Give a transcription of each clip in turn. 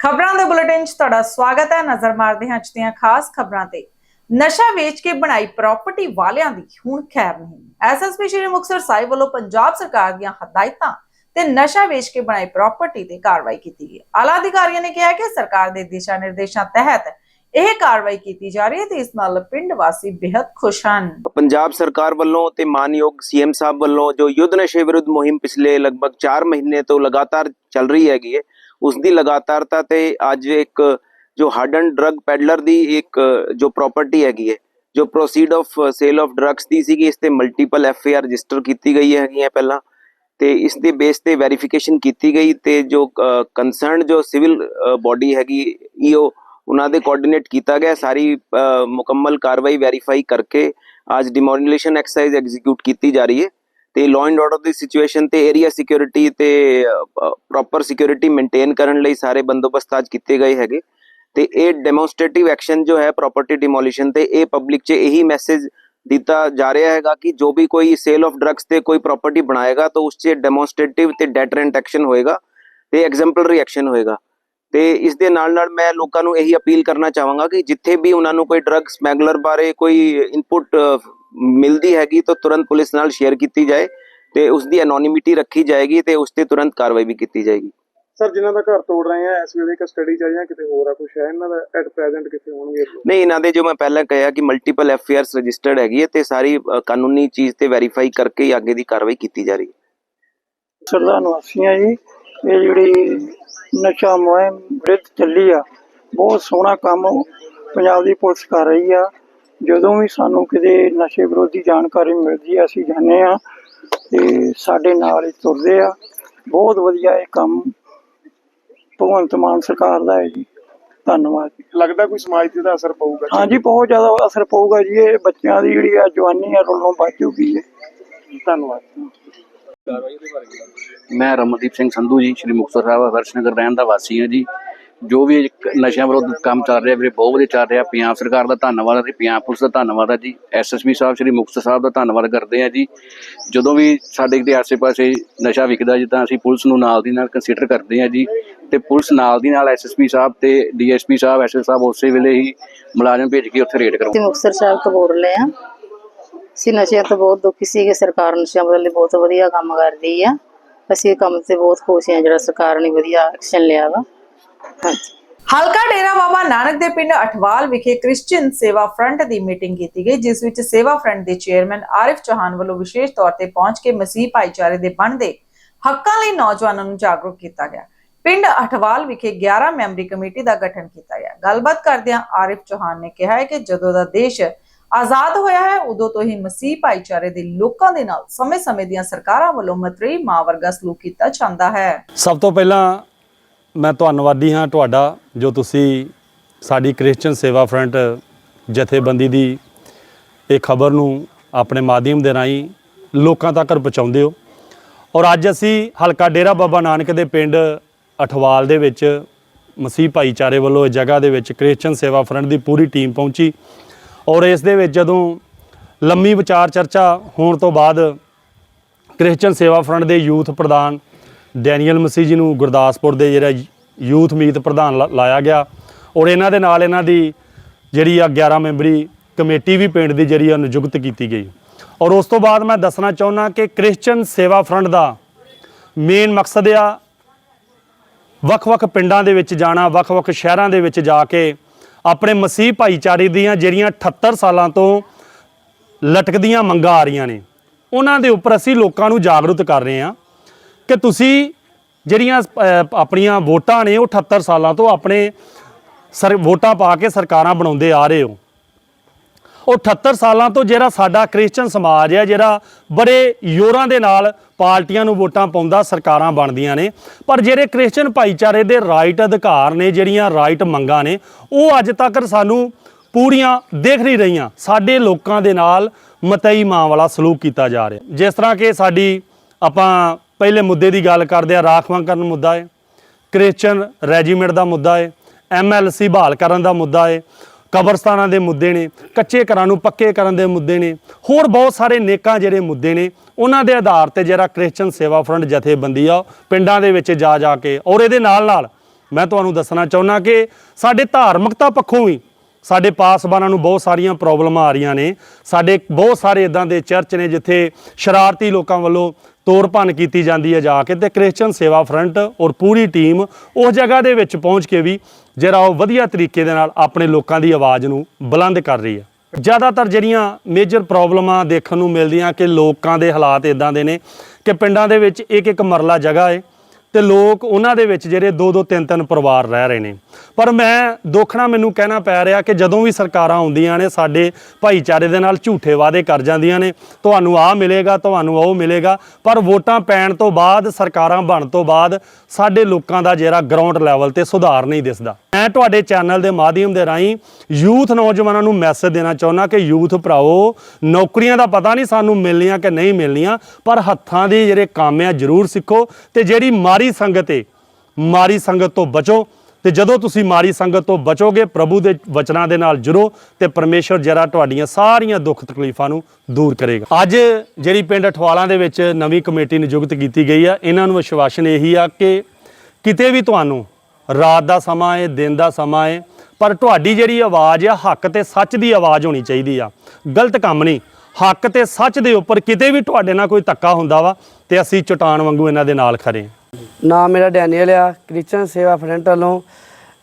ਖਬਰਾਂ ਦੇ ਬੁਲੇਟਿਨ 'ਚ ਤੁਹਾਡਾ ਸਵਾਗਤ ਹੈ। ਨਜ਼ਰ ਮਾਰਦੇ ਹਾਂ ਅੱਜ ਦੀਆਂ ਖਾਸ ਖਬਰਾਂ ਤੇ। ਨਸ਼ਾ ਵੇਚ ਕੇ ਬਣਾਈ ਪ੍ਰਾਪਰਟੀ ਵਾਲਿਆਂ ਦੀ ਹੁਣ ਖੈਰ ਨਹੀਂ। ਐਸਐਸਪੀ ਸ਼੍ਰੀ ਮੁਕਤਸਰ ਸਾਹਿਬ ਵੱਲੋਂ ਪੰਜਾਬ ਸਰਕਾਰ ਦੀਆਂ ਹਦਾਇਤਾਂ ਤੇ ਨਸ਼ਾ ਵੇਚ ਕੇ ਬਣਾਈ ਪ੍ਰਾਪਰਟੀ ਤੇ ਕਾਰਵਾਈ ਕੀਤੀ ਗਈ। ਆਲਾ ਅਧਿਕਾਰੀਆਂ ਨੇ ਕਿਹਾ ਕਿ ਸਰਕਾਰ ਦੇ ਦਿਸ਼ਾ ਨਿਰਦੇਸ਼ਾਂ ਤਹਿਤ ਇਹ ਕਾਰਵਾਈ ਕੀਤੀ ਜਾ ਰਹੀ ਹੈ ਤੇ ਇਸ ਨਾਲ ਪਿੰਡ ਵਾਸੀ ਬੇहद ਖੁਸ਼ ਹਨ। ਪੰਜਾਬ ਸਰਕਾਰ ਵੱਲੋਂ ਤੇ ਮਾਨਯੋਗ ਸੀਐਮ ਸਾਹਿਬ ਵੱਲੋਂ ਜੋ ਯੁੱਧ ਨਸ਼ੇ ਵਿਰੁੱਧ ਮੁਹਿੰਮ ਪਿਛਲੇ ਲਗਭਗ 4 ਮਹੀਨੇ ਤੋਂ ਲਗਾਤਾਰ ਚੱਲ ਰਹੀ ਹੈਗੀ ਹੈ ਉਸ ਦੀ ਲਗਾਤਾਰਤਾ ਤੇ ਅੱਜ ਇੱਕ ਜੋ ਹਾਰਡਨ ਡਰੱਗ ਪੈਡਲਰ ਦੀ ਇੱਕ, ਜੋ ਪ੍ਰਾਪਰਟੀ ਹੈਗੀ ਹੈ, ਜੋ proceed of sale of drugs ਦੀ ਸੀਗੀ, ਇਸ ਤੇ multiple F I R register ਕੀਤੀ ਗਈ ਹੈਗੀਆਂ ਪਹਿਲਾਂ, ਤੇ ਇਸ ਦੇ ਬੇਸ ਤੇ ਵੈਰੀਫਿਕੇਸ਼ਨ ਕੀਤੀ ਗਈ ਤੇ ਜੋ ਕੰਸਰਨ ਜੋ ਸਿਵਲ ਬਾਡੀ ਹੈਗੀ, ਈਓ, ਉਹਨਾਂ ਦੇ ਕੋਆਰਡੀਨੇਟ ਕੀਤਾ ਗਿਆ, ਸਾਰੀ ਮੁਕੰਮਲ ਕਾਰਵਾਈ ਵੈਰੀਫਾਈ ਕਰਕੇ ਅੱਜ ਡਿਮੋਲਿਸ਼ਨ ਐਕਸਰਸਾਈਜ਼ ਐਗਜ਼ੀਕਿਊਟ ਕੀਤੀ ਜਾ ਰਹੀ ਹੈ। ਤੇ ਲਾਅ ਐਂਡ ਆਰਡਰ ਦੀ ਸਿਚੁਏਸ਼ਨ ਤੇ ਏਰੀਆ ਸਿਕਿਉਰਿਟੀ ਤੇ ਪ੍ਰੋਪਰ ਸਿਕਿਉਰਿਟੀ ਮੇਨਟੇਨ ਕਰਨ ਲਈ ਸਾਰੇ ਬੰਦੋਬਸਤ ਅੱਜ ਕੀਤੇ ਗਏ ਹੈਗੇ। ਤੇ ਇਹ ਡੈਮੋਨਸਟ੍ਰੇਟਿਵ ਐਕਸ਼ਨ ਜੋ ਹੈ ਪ੍ਰਾਪਰਟੀ ਡਿਮੋਲੀਸ਼ਨ ਤੇ, ਇਹ ਪਬਲਿਕ 'ਚ ਇਹੀ ਮੈਸੇਜ ਦਿੱਤਾ ਜਾ ਰਿਹਾ ਹੈਗਾ ਕਿ ਜੋ ਵੀ ਕੋਈ ਸੇਲ ਆਫ ਡਰੱਗਸ ਤੇ ਕੋਈ ਪ੍ਰਾਪਰਟੀ ਬਣਾਏਗਾ, ਤਾਂ ਉਸ 'ਚ ਡੈਮੋਨਸਟ੍ਰੇਟਿਵ ਤੇ ਡੈਟਰੈਂਟ ਐਕਸ਼ਨ ਹੋਏਗਾ ਤੇ ਐਗਜ਼ੈਂਪਲਰੀ ਐਕਸ਼ਨ ਹੋਏਗਾ। ਤੇ ਇਸ ਦੇ ਨਾਲ ਨਾਲ ਮੈਂ ਲੋਕਾਂ ਨੂੰ ਇਹੀ ਅਪੀਲ ਕਰਨਾ ਚਾਹਾਂਗਾ ਕਿ ਜਿੱਥੇ ਵੀ ਉਹਨਾਂ ਨੂੰ ਕੋਈ ਡਰੱਗ ਸਮੈਗਲਰ ਬਾਰੇ ਕੋਈ ਇਨਪੁਟ ਮਿਲਦੀ ਹੈਗੀ ਤਾਂ ਤੁਰੰਤ ਪੁਲਿਸ ਨਾਲ ਸ਼ੇਅਰ ਕੀਤੀ ਜਾਏ ਤੇ ਉਸ ਦੀ ਐਨੋਨਿਮਿਟੀ ਰੱਖੀ ਜਾਏਗੀ ਤੇ ਉਸ ਤੇ ਤੁਰੰਤ ਕਾਰਵਾਈ ਵੀ ਕੀਤੀ ਜਾਏਗੀ। ਸਰ ਜਿਨ੍ਹਾਂ ਦਾ ਘਰ ਤੋੜ ਰਹੇ ਆ ਇਸ ਵੇਲੇ ਕਸਟਡੀ ਚ ਆ ਜਾਂ ਕਿਤੇ ਹੋਰ ਆ ਕੁਝ ਹੈ? ਇਹਨਾਂ ਦਾ ਐਟ ਪ੍ਰੈਜ਼ੈਂਟ ਕਿਤੇ ਹੋਣਗੇ? ਨਹੀਂ ਇਹਨਾਂ ਦੇ ਜੋ ਮੈਂ ਪਹਿਲਾਂ ਕਿਹਾ ਕਿ multiple F I Rs registered ਹੈਗੀ ਹੈ ਤੇ ਸਾਰੀ ਕਾਨੂੰਨੀ ਚੀਜ਼ ਤੇ ਵੈਰੀਫਾਈ ਕਰਕੇ ਹੀ ਅੱਗੇ ਦੀ ਕਾਰਵਾਈ ਕੀਤੀ ਜਾ ਰਹੀ ਹੈ। ਸਰਦਾਰ ਨਿਵਾਸੀਆਂ ਜੀ ਇਹ ਜਿਹੜੀ ਨਸ਼ਾ ਮੁਹਿੰਮ ਵਿਰੁੱਧ ਚੱਲੀ ਆ ਬਹੁਤ ਸੋਹਣਾ ਕੰਮ ਪੰਜਾਬ ਦੀ ਪੁਲਿਸ ਕਰ ਰਹੀ ਆ। ਜਦੋਂ ਵੀ ਸਾਨੂੰ ਕਿਤੇ ਨਸ਼ੇ ਵਿਰੋਧੀ ਜਾਣਕਾਰੀ ਮਿਲਦੀ ਆ ਅਸੀਂ ਜਾਂਦੇ ਆ ਤੇ ਸਾਡੇ ਨਾਲ ਹੀ ਤੁਰਦੇ ਆ। ਬਹੁਤ ਵਧੀਆ ਇਹ ਕੰਮ ਭਗਵੰਤ ਮਾਨ ਸਰਕਾਰ ਦਾ ਹੈ ਜੀ। ਧੰਨਵਾਦ। ਲੱਗਦਾ ਕੋਈ ਸਮਾਜ ਤੇ ਦਾ ਅਸਰ ਪਊਗਾ ਹਾਂਜੀ ਬਹੁਤ ਜ਼ਿਆਦਾ ਅਸਰ ਪਊਗਾ ਜੀ। ਇਹ ਬੱਚਿਆਂ ਦੀ ਜਿਹੜੀ ਆ ਜਵਾਨੀ ਆ ਰੋਲੋਂ ਬਚੂਗੀ ਹੈ। ਧੰਨਵਾਦ। ਮੈਂ ਰਮਨਦੀਪ ਸਿੰਘ ਸੰਧੂ ਜੀ ਸ਼੍ਰੀ ਮੁਕਤਸਰ ਸਾਹਿਬ ਆਦਰਸ਼ ਨਗਰ ਰਹਿਣ ਦਾ ਵਾਸੀ ਹਾਂ ਜੀ। ਜੋ ਵੀ ਨਸ਼ਿਆਂ ਵਿਰੁੱਧ ਕੰਮ ਚੱਲ ਰਿਹਾ ਵੀਰੇ ਬਹੁਤ ਵਧੀਆ ਚੱਲ ਰਿਹਾ। ਪੰਜਾਬ ਸਰਕਾਰ ਦਾ ਧੰਨਵਾਦ ਹੈ ਤੇ ਪੰਜਾਬ ਪੁਲਿਸ ਦਾ ਧੰਨਵਾਦ ਹੈ ਜੀ। ਐਸਐਸਪੀ ਸਾਹਿਬ ਸ਼੍ਰੀ ਮੁਕਤਸਰ ਸਾਹਿਬ ਦਾ ਧੰਨਵਾਦ ਕਰਦੇ ਹਾਂ ਜੀ। ਜਦੋਂ ਵੀ ਸਾਡੇ ਦੇ ਆਸੇ-ਪਾਸੇ ਨਸ਼ਾ ਵਿਕਦਾ ਜੀ ਤਾਂ ਅਸੀਂ ਪੁਲਿਸ ਨੂੰ ਨਾਲ ਦੀ ਨਾਲ ਕੰਸੀਡਰ ਕਰਦੇ ਹਾਂ ਜੀ ਤੇ ਪੁਲਿਸ ਨਾਲ ਦੀ ਨਾਲ ਐਸਐਸਪੀ ਸਾਹਿਬ ਤੇ ਡੀਐਸਪੀ ਸਾਹਿਬ ਐਸਐਸ ਸਾਹਿਬ ਉਸੇ ਵੇਲੇ ਹੀ ਮੁਲਾਜ਼ਮ ਭੇਜ ਕੇ ਉੱਥੇ ਰੇਡ ਕਰਵਾਉਂਦੇ ਅਸੀਂ ਮੁਕਤਸਰ ਸਾਹਿਬ ਤੋਂ ਬੋਲ ਰਹੇ ਆ ਅਸੀਂ ਨਸ਼ਿਆਂ ਤੋਂ ਬਹੁਤ ਦੁਖੀ ਸੀਗੇ ਸਰਕਾਰ ਨਸ਼ਿਆਂ ਬਦਲੇ ਬਹੁਤ ਵਧੀਆ ਕੰਮ ਕਰਦੀ ਆ। ਅਸੀਂ ਇਹ ਕੰਮ ਤੇ ਬਹੁਤ ਖੁਸ਼ ਹਾਂ ਜਿਹੜਾ ਸਰਕਾਰ ਨੇ ਵਧੀਆ ਐਕਸ਼ਨ ਲਿਆ ਵਾ। ਹਲਕਾ ਡੇਰਾ ਬਾਬਾ ਨਾਨਕ ਦੇ ਪਿੰਡ ਅਠਵਾਲ ਵਿਖੇ ਕ੍ਰਿਸਚੀਅਨ ਸੇਵਾ ਫਰੰਟ ਦੀ ਮੀਟਿੰਗ ਕੀਤੀ ਗਈ, ਜਿਸ ਵਿੱਚ ਸੇਵਾ ਫਰੰਟ ਦੇ ਚੇਅਰਮੈਨ ਆਰਿਫ ਚੌਹਾਨ ਵੱਲੋਂ ਵਿਸ਼ੇਸ਼ ਤੌਰ ਤੇ ਪਹੁੰਚ ਕੇ ਮਸੀਹ ਭਾਈਚਾਰੇ ਦੇ ਬਣਦੇ ਹੱਕਾਂ ਲਈ ਨੌਜਵਾਨਾਂ ਨੂੰ ਜਾਗਰੂਕ ਕੀਤਾ ਗਿਆ। ਪਿੰਡ ਅਠਵਾਲ ਵਿਖੇ 11 ਮੈਂਬਰੀ ਕਮੇਟੀ ਦਾ ਗਠਨ ਕੀਤਾ ਗਿਆ। ਗੱਲਬਾਤ ਕਰਦਿਆਂ ਆਰਿਫ ਚੌਹਾਨ ਨੇ ਕਿਹਾ ਹੈ ਕਿ ਜਦੋਂ ਦਾ ਦੇਸ਼ ਆਜ਼ਾਦ ਹੋਇਆ ਹੈ, ਉਦੋਂ ਤੋਂ ਹੀ ਮਸੀਹ ਭਾਈਚਾਰੇ ਦੇ ਲੋਕਾਂ ਦੇ ਨਾਲ ਸਮੇਂ-ਸਮੇਂ ਦੀਆਂ ਸਰਕਾਰਾਂ ਵੱਲੋਂ ਮਤਰੀ ਮਾਂ ਵਰਗਾ ਸਲੂਕ ਕੀਤਾ ਜਾਂਦਾ ਹੈ। ਸਭ ਤੋਂ ਪਹਿਲਾਂ ਮੈਂ ਧੰਨਵਾਦੀ ਹਾਂ ਤੁਹਾਡਾ ਜੋ ਤੁਸੀਂ ਸਾਡੀ ਕ੍ਰਿਸਚੀਅਨ ਸੇਵਾ ਫਰੰਟ ਜਥੇਬੰਦੀ ਦੀ ਇਹ ਖਬਰ ਨੂੰ ਆਪਣੇ ਮਾਧਿਅਮ ਦੇ ਰਾਹੀਂ ਲੋਕਾਂ ਤੱਕ ਪਹੁੰਚਾਉਂਦੇ ਹੋ। ਔਰ ਅੱਜ ਅਸੀਂ ਹਲਕਾ ਡੇਰਾ ਬਾਬਾ ਨਾਨਕ ਦੇ ਪਿੰਡ ਅਠਵਾਲ ਦੇ ਵਿੱਚ ਮਸੀਹ ਭਾਈਚਾਰੇ ਵੱਲੋਂ ਇਸ ਜਗ੍ਹਾ ਦੇ ਵਿੱਚ ਕ੍ਰਿਸਚੀਅਨ ਸੇਵਾ ਫਰੰਟ ਦੀ ਪੂਰੀ ਟੀਮ ਪਹੁੰਚੀ। ਔਰ ਇਸ ਦੇ ਵਿੱਚ ਜਦੋਂ ਲੰਮੀ ਵਿਚਾਰ ਚਰਚਾ ਹੋਣ ਤੋਂ ਬਾਅਦ ਕ੍ਰਿਸਚੀਅਨ ਸੇਵਾ ਫਰੰਟ ਦੇ ਯੂਥ ਪ੍ਰਧਾਨ ਡੈਨੀਅਲ ਮਸੀਹ ਜੀ ਨੂੰ ਗੁਰਦਾਸਪੁਰ ਦੇ ਜਿਹੜਾ ਯੂਥ ਮੀਤ ਪ੍ਰਧਾਨ ਲਾ- ਲਾਇਆ ਗਿਆ। ਔਰ ਇਹਨਾਂ ਦੇ ਨਾਲ ਇਹਨਾਂ ਦੀ ਜਿਹੜੀ ਆ 11 ਮੈਂਬਰੀ ਕਮੇਟੀ ਵੀ ਪਿੰਡ ਦੀ ਜਿਹੜੀ ਆ ਨਿਯੁਕਤ ਕੀਤੀ ਗਈ। ਔਰ ਉਸ ਤੋਂ ਬਾਅਦ ਮੈਂ ਦੱਸਣਾ ਚਾਹੁੰਦਾ ਕਿ ਕ੍ਰਿਸਚੀਅਨ ਸੇਵਾ ਫਰੰਟ ਦਾ ਮੇਨ ਮਕਸਦ ਆ ਵੱਖ-ਵੱਖ ਪਿੰਡਾਂ ਦੇ ਵਿੱਚ ਜਾਣਾ, ਵੱਖ-ਵੱਖ ਸ਼ਹਿਰਾਂ ਦੇ ਵਿੱਚ ਜਾ ਕੇ ਆਪਣੇ ਮਸੀਹ ਭਾਈਚਾਰੇ ਦੀਆਂ ਜਿਹੜੀਆਂ 78 ਸਾਲਾਂ ਤੋਂ ਲਟਕਦੀਆਂ ਮੰਗਾਂ ਆ ਰਹੀਆਂ ਨੇ, ਉਹਨਾਂ ਦੇ ਉੱਪਰ ਅਸੀਂ ਲੋਕਾਂ ਨੂੰ ਜਾਗਰੂਕ ਕਰ ਰਹੇ ਹਾਂ। ਕਿ ਤੁਸੀਂ ਜਿਹੜੀਆਂ ਆਪਣੀਆਂ ਵੋਟਾਂ ਨੇ ਉਹ 78 ਸਾਲਾਂ ਤੋਂ ਆਪਣੇ ਸਰ, ਵੋਟਾਂ ਪਾ ਕੇ ਸਰਕਾਰਾਂ ਬਣਾਉਂਦੇ ਆ ਰਹੇ ਹੋ। ਉਹ 78 ਸਾਲਾਂ ਤੋਂ ਜਿਹੜਾ ਸਾਡਾ ਕ੍ਰਿਸਚੀਅਨ ਸਮਾਜ ਹੈ, ਜਿਹੜਾ ਬੜੇ ਯੋਰਾਂ ਦੇ ਨਾਲ ਪਾਰਟੀਆਂ ਨੂੰ ਵੋਟਾਂ ਪਾਉਂਦਾ, ਸਰਕਾਰਾਂ ਬਣਦੀਆਂ ਨੇ। ਪਰ ਜਿਹੜੇ ਕ੍ਰਿਸਚੀਅਨ ਭਾਈਚਾਰੇ ਦੇ ਰਾਈਟ ਅਧਿਕਾਰ ਨੇ, ਜਿਹੜੀਆਂ ਰਾਈਟ ਮੰਗਾਂ ਨੇ, ਉਹ ਅੱਜ ਤੱਕ ਸਾਨੂੰ ਪੂਰੀਆਂ ਦੇਖ ਨਹੀਂ ਰਹੀਆਂ। ਸਾਡੇ ਲੋਕਾਂ ਦੇ ਨਾਲ ਮਤਈ ਮਾਂ ਵਾਲਾ ਸਲੂਕ ਕੀਤਾ ਜਾ ਰਿਹਾ। ਜਿਸ ਤਰ੍ਹਾਂ ਕਿ ਸਾਡੀ ਆਪਾਂ ਪਹਿਲੇ ਮੁੱਦੇ ਦੀ ਗੱਲ ਕਰਦੇ ਆ ਰਾਖਵਾਂਕਰਨ ਮੁੱਦਾ ਹੈ ਕ੍ਰਿਸਚੀਅਨ ਰੈਜੀਮੈਂਟ ਦਾ ਮੁੱਦਾ ਹੈ ਐਮਐਲਸੀ ਬਹਾਲ ਕਰਨ ਦਾ ਮੁੱਦਾ ਹੈ, ਕਬਰਸਤਾਨਾਂ ਦੇ ਮੁੱਦੇ ਨੇ, ਕੱਚੇ ਘਰਾਂ ਨੂੰ ਪੱਕੇ ਕਰਨ ਦੇ ਮੁੱਦੇ ਨੇ, ਹੋਰ ਬਹੁਤ ਸਾਰੇ ਨੇਕਾਂ ਜਿਹੜੇ ਮੁੱਦੇ ਨੇ, ਉਹਨਾਂ ਦੇ ਆਧਾਰ ਤੇ ਜਿਹੜਾ ਕ੍ਰਿਸਚੀਅਨ ਸੇਵਾ ਫਰੰਟ ਜਥੇਬੰਦੀ ਆ ਪਿੰਡਾਂ ਦੇ ਵਿੱਚ ਜਾ ਜਾ ਕੇ, ਔਰ ਇਹਦੇ ਨਾਲ ਨਾਲ ਮੈਂ ਤੁਹਾਨੂੰ ਦੱਸਣਾ ਚਾਹੁੰਦਾ ਕਿ ਸਾਡੇ ਧਾਰਮਿਕਤਾ ਪੱਖੋਂ ਵੀ ਸਾਡੇ ਪਾਸਬਾਨਾਂ ਨੂੰ ਬਹੁਤ ਸਾਰੀਆਂ ਪ੍ਰੋਬਲਮਾਂ ਆ ਰਹੀਆਂ ਨੇ। ਸਾਡੇ ਬਹੁਤ ਸਾਰੇ ਇਦਾਂ ਦੇ ਚਰਚ ਨੇ ਜਿੱਥੇ ਸ਼ਰਾਰਤੀ ਲੋਕਾਂ ਵੱਲੋਂ ਤੋੜ ਭੰਨ ਕੀਤੀ ਜਾਂਦੀ ਹੈ ਜਾ ਕੇ ਤੇ ਕ੍ਰਿਸਚੀਅਨ ਸੇਵਾ ਫਰੰਟ ਔਰ ਪੂਰੀ ਟੀਮ ਉਸ ਜਗ੍ਹਾ ਦੇ ਵਿੱਚ ਪਹੁੰਚ ਕੇ ਵੀ ਜਿਹੜਾ ਉਹ ਵਧੀਆ ਤਰੀਕੇ ਦੇ ਨਾਲ ਆਪਣੇ ਲੋਕਾਂ ਦੀ ਆਵਾਜ਼ ਨੂੰ ਬੁਲੰਦ ਕਰ ਰਹੀ ਹੈ। ਜ਼ਿਆਦਾਤਰ ਜਿਹੜੀਆਂ ਮੇਜਰ ਪ੍ਰੋਬਲਮਾਂ ਦੇਖਣ ਨੂੰ ਮਿਲਦੀਆਂ ਕਿ ਲੋਕਾਂ ਦੇ ਹਾਲਾਤ ਇਦਾਂ ਦੇ ਨੇ ਕਿ ਪਿੰਡਾਂ ਦੇ ਵਿੱਚ ਇੱਕ ਇੱਕ ਮਰਲਾ ਜਗ੍ਹਾ ਹੈ। ਤੇ ਲੋਕ ਉਹਨਾਂ ਦੇ ਵਿੱਚ ਜਿਹੜੇ ਦੋ ਦੋ ਤਿੰਨ ਤਿੰਨ ਪਰਿਵਾਰ ਰਹਿ ਰਹੇ ਨੇ। ਪਰ ਮੈਂ ਦੋਖਣਾ ਮੈਨੂੰ ਕਹਿਣਾ ਪੈ ਰਿਹਾ ਕਿ ਜਦੋਂ ਵੀ ਸਰਕਾਰਾਂ ਆਉਂਦੀਆਂ ਨੇ, ਸਾਡੇ ਭਾਈਚਾਰੇ ਦੇ ਨਾਲ ਝੂਠੇ ਵਾਅਦੇ ਕਰ ਜਾਂਦੀਆਂ ਨੇ, ਤੁਹਾਨੂੰ ਆਹ ਮਿਲੇਗਾ, ਤੁਹਾਨੂੰ ਉਹ ਮਿਲੇਗਾ, ਪਰ ਵੋਟਾਂ ਪੈਣ ਤੋਂ ਬਾਅਦ, ਸਰਕਾਰਾਂ ਬਣ ਤੋਂ ਬਾਅਦ ਸਾਡੇ ਲੋਕਾਂ ਦਾ ਜਿਹੜਾ ਗਰਾਊਂਡ ਲੈਵਲ ਤੇ ਸੁਧਾਰ ਨਹੀਂ ਦਿਸਦਾ। ਮੈਂ ਤੁਹਾਡੇ ਚੈਨਲ ਦੇ ਮਾਧਿਅਮ ਦੇ ਰਾਹੀਂ ਯੂਥ ਨੌਜਵਾਨਾਂ ਨੂੰ ਮੈਸੇਜ ਦੇਣਾ ਚਾਹੁੰਦਾ ਕਿ ਯੂਥ ਭਰਾਓ ਨੌਕਰੀਆਂ ਦਾ ਪਤਾ ਨਹੀਂ ਸਾਨੂੰ ਮਿਲਣੀਆਂ ਕਿ ਨਹੀਂ ਮਿਲਣੀਆਂ, ਪਰ ਹੱਥਾਂ ਦੇ ਜਿਹੜੇ ਕੰਮ ਆ ਜ਼ਰੂਰ ਸਿੱਖੋ ਤੇ ਜਿਹੜੀ ਮਾਰੀ ਸੰਗਤ ਏ, ਮਾਰੀ ਸੰਗਤ ਤੋਂ ਬਚੋ ਤੇ ਜਦੋਂ ਤੁਸੀਂ ਮਾਰੀ ਸੰਗਤ ਤੋਂ ਬਚੋਗੇ, ਪ੍ਰਭੂ ਦੇ ਵਚਨਾਂ ਦੇ ਨਾਲ ਜੁੜੋ ਤੇ ਪਰਮੇਸ਼ਰ ਜਰਾ ਤੁਹਾਡੀਆਂ ਸਾਰੀਆਂ ਦੁੱਖ ਤਕਲੀਫਾਂ ਨੂੰ ਦੂਰ ਕਰੇਗਾ। ਅੱਜ ਜਿਹੜੀ ਪਿੰਡ ਅਠਵਾਲਾਂ ਦੇ ਵਿੱਚ ਨਵੀਂ ਕਮੇਟੀ ਨਿਯੁਕਤ ਕੀਤੀ ਗਈ ਆ, ਇਹਨਾਂ ਨੂੰ ਵਿਸ਼ਵਾਸਨ ਇਹੀ ਆ ਕਿ ਕਿਤੇ ਵੀ ਤੁਹਾਨੂੰ ਰਾਤ ਦਾ ਸਮਾਂ ਹੈ ਦਿਨ ਦਾ ਸਮਾਂ ਹੈ ਪਰ ਤੁਹਾਡੀ ਜਿਹੜੀ ਆਵਾਜ਼ ਆ, ਹੱਕ ਤੇ ਸੱਚ ਦੀ ਆਵਾਜ਼ ਹੋਣੀ ਚਾਹੀਦੀ ਆ। ਗਲਤ ਕੰਮ ਨਹੀਂ, ਹੱਕ ਤੇ ਸੱਚ ਦੇ ਉੱਪਰ ਕਿਤੇ ਵੀ ਤੁਹਾਡੇ ਨਾਲ ਕੋਈ ਧੱਕਾ ਹੁੰਦਾ ਵਾ ਤੇ ਅਸੀਂ ਚਟਾਨ ਵਾਂਗੂ ਇਹਨਾਂ ਦੇ ਨਾਲ ਖੜੇ ਨਾਮ ਮੇਰਾ ਡੈਨੀਅਲ ਆ ਕ੍ਰਿਸਚਨ ਸੇਵਾ ਫਰੰਟ ਵੱਲੋਂ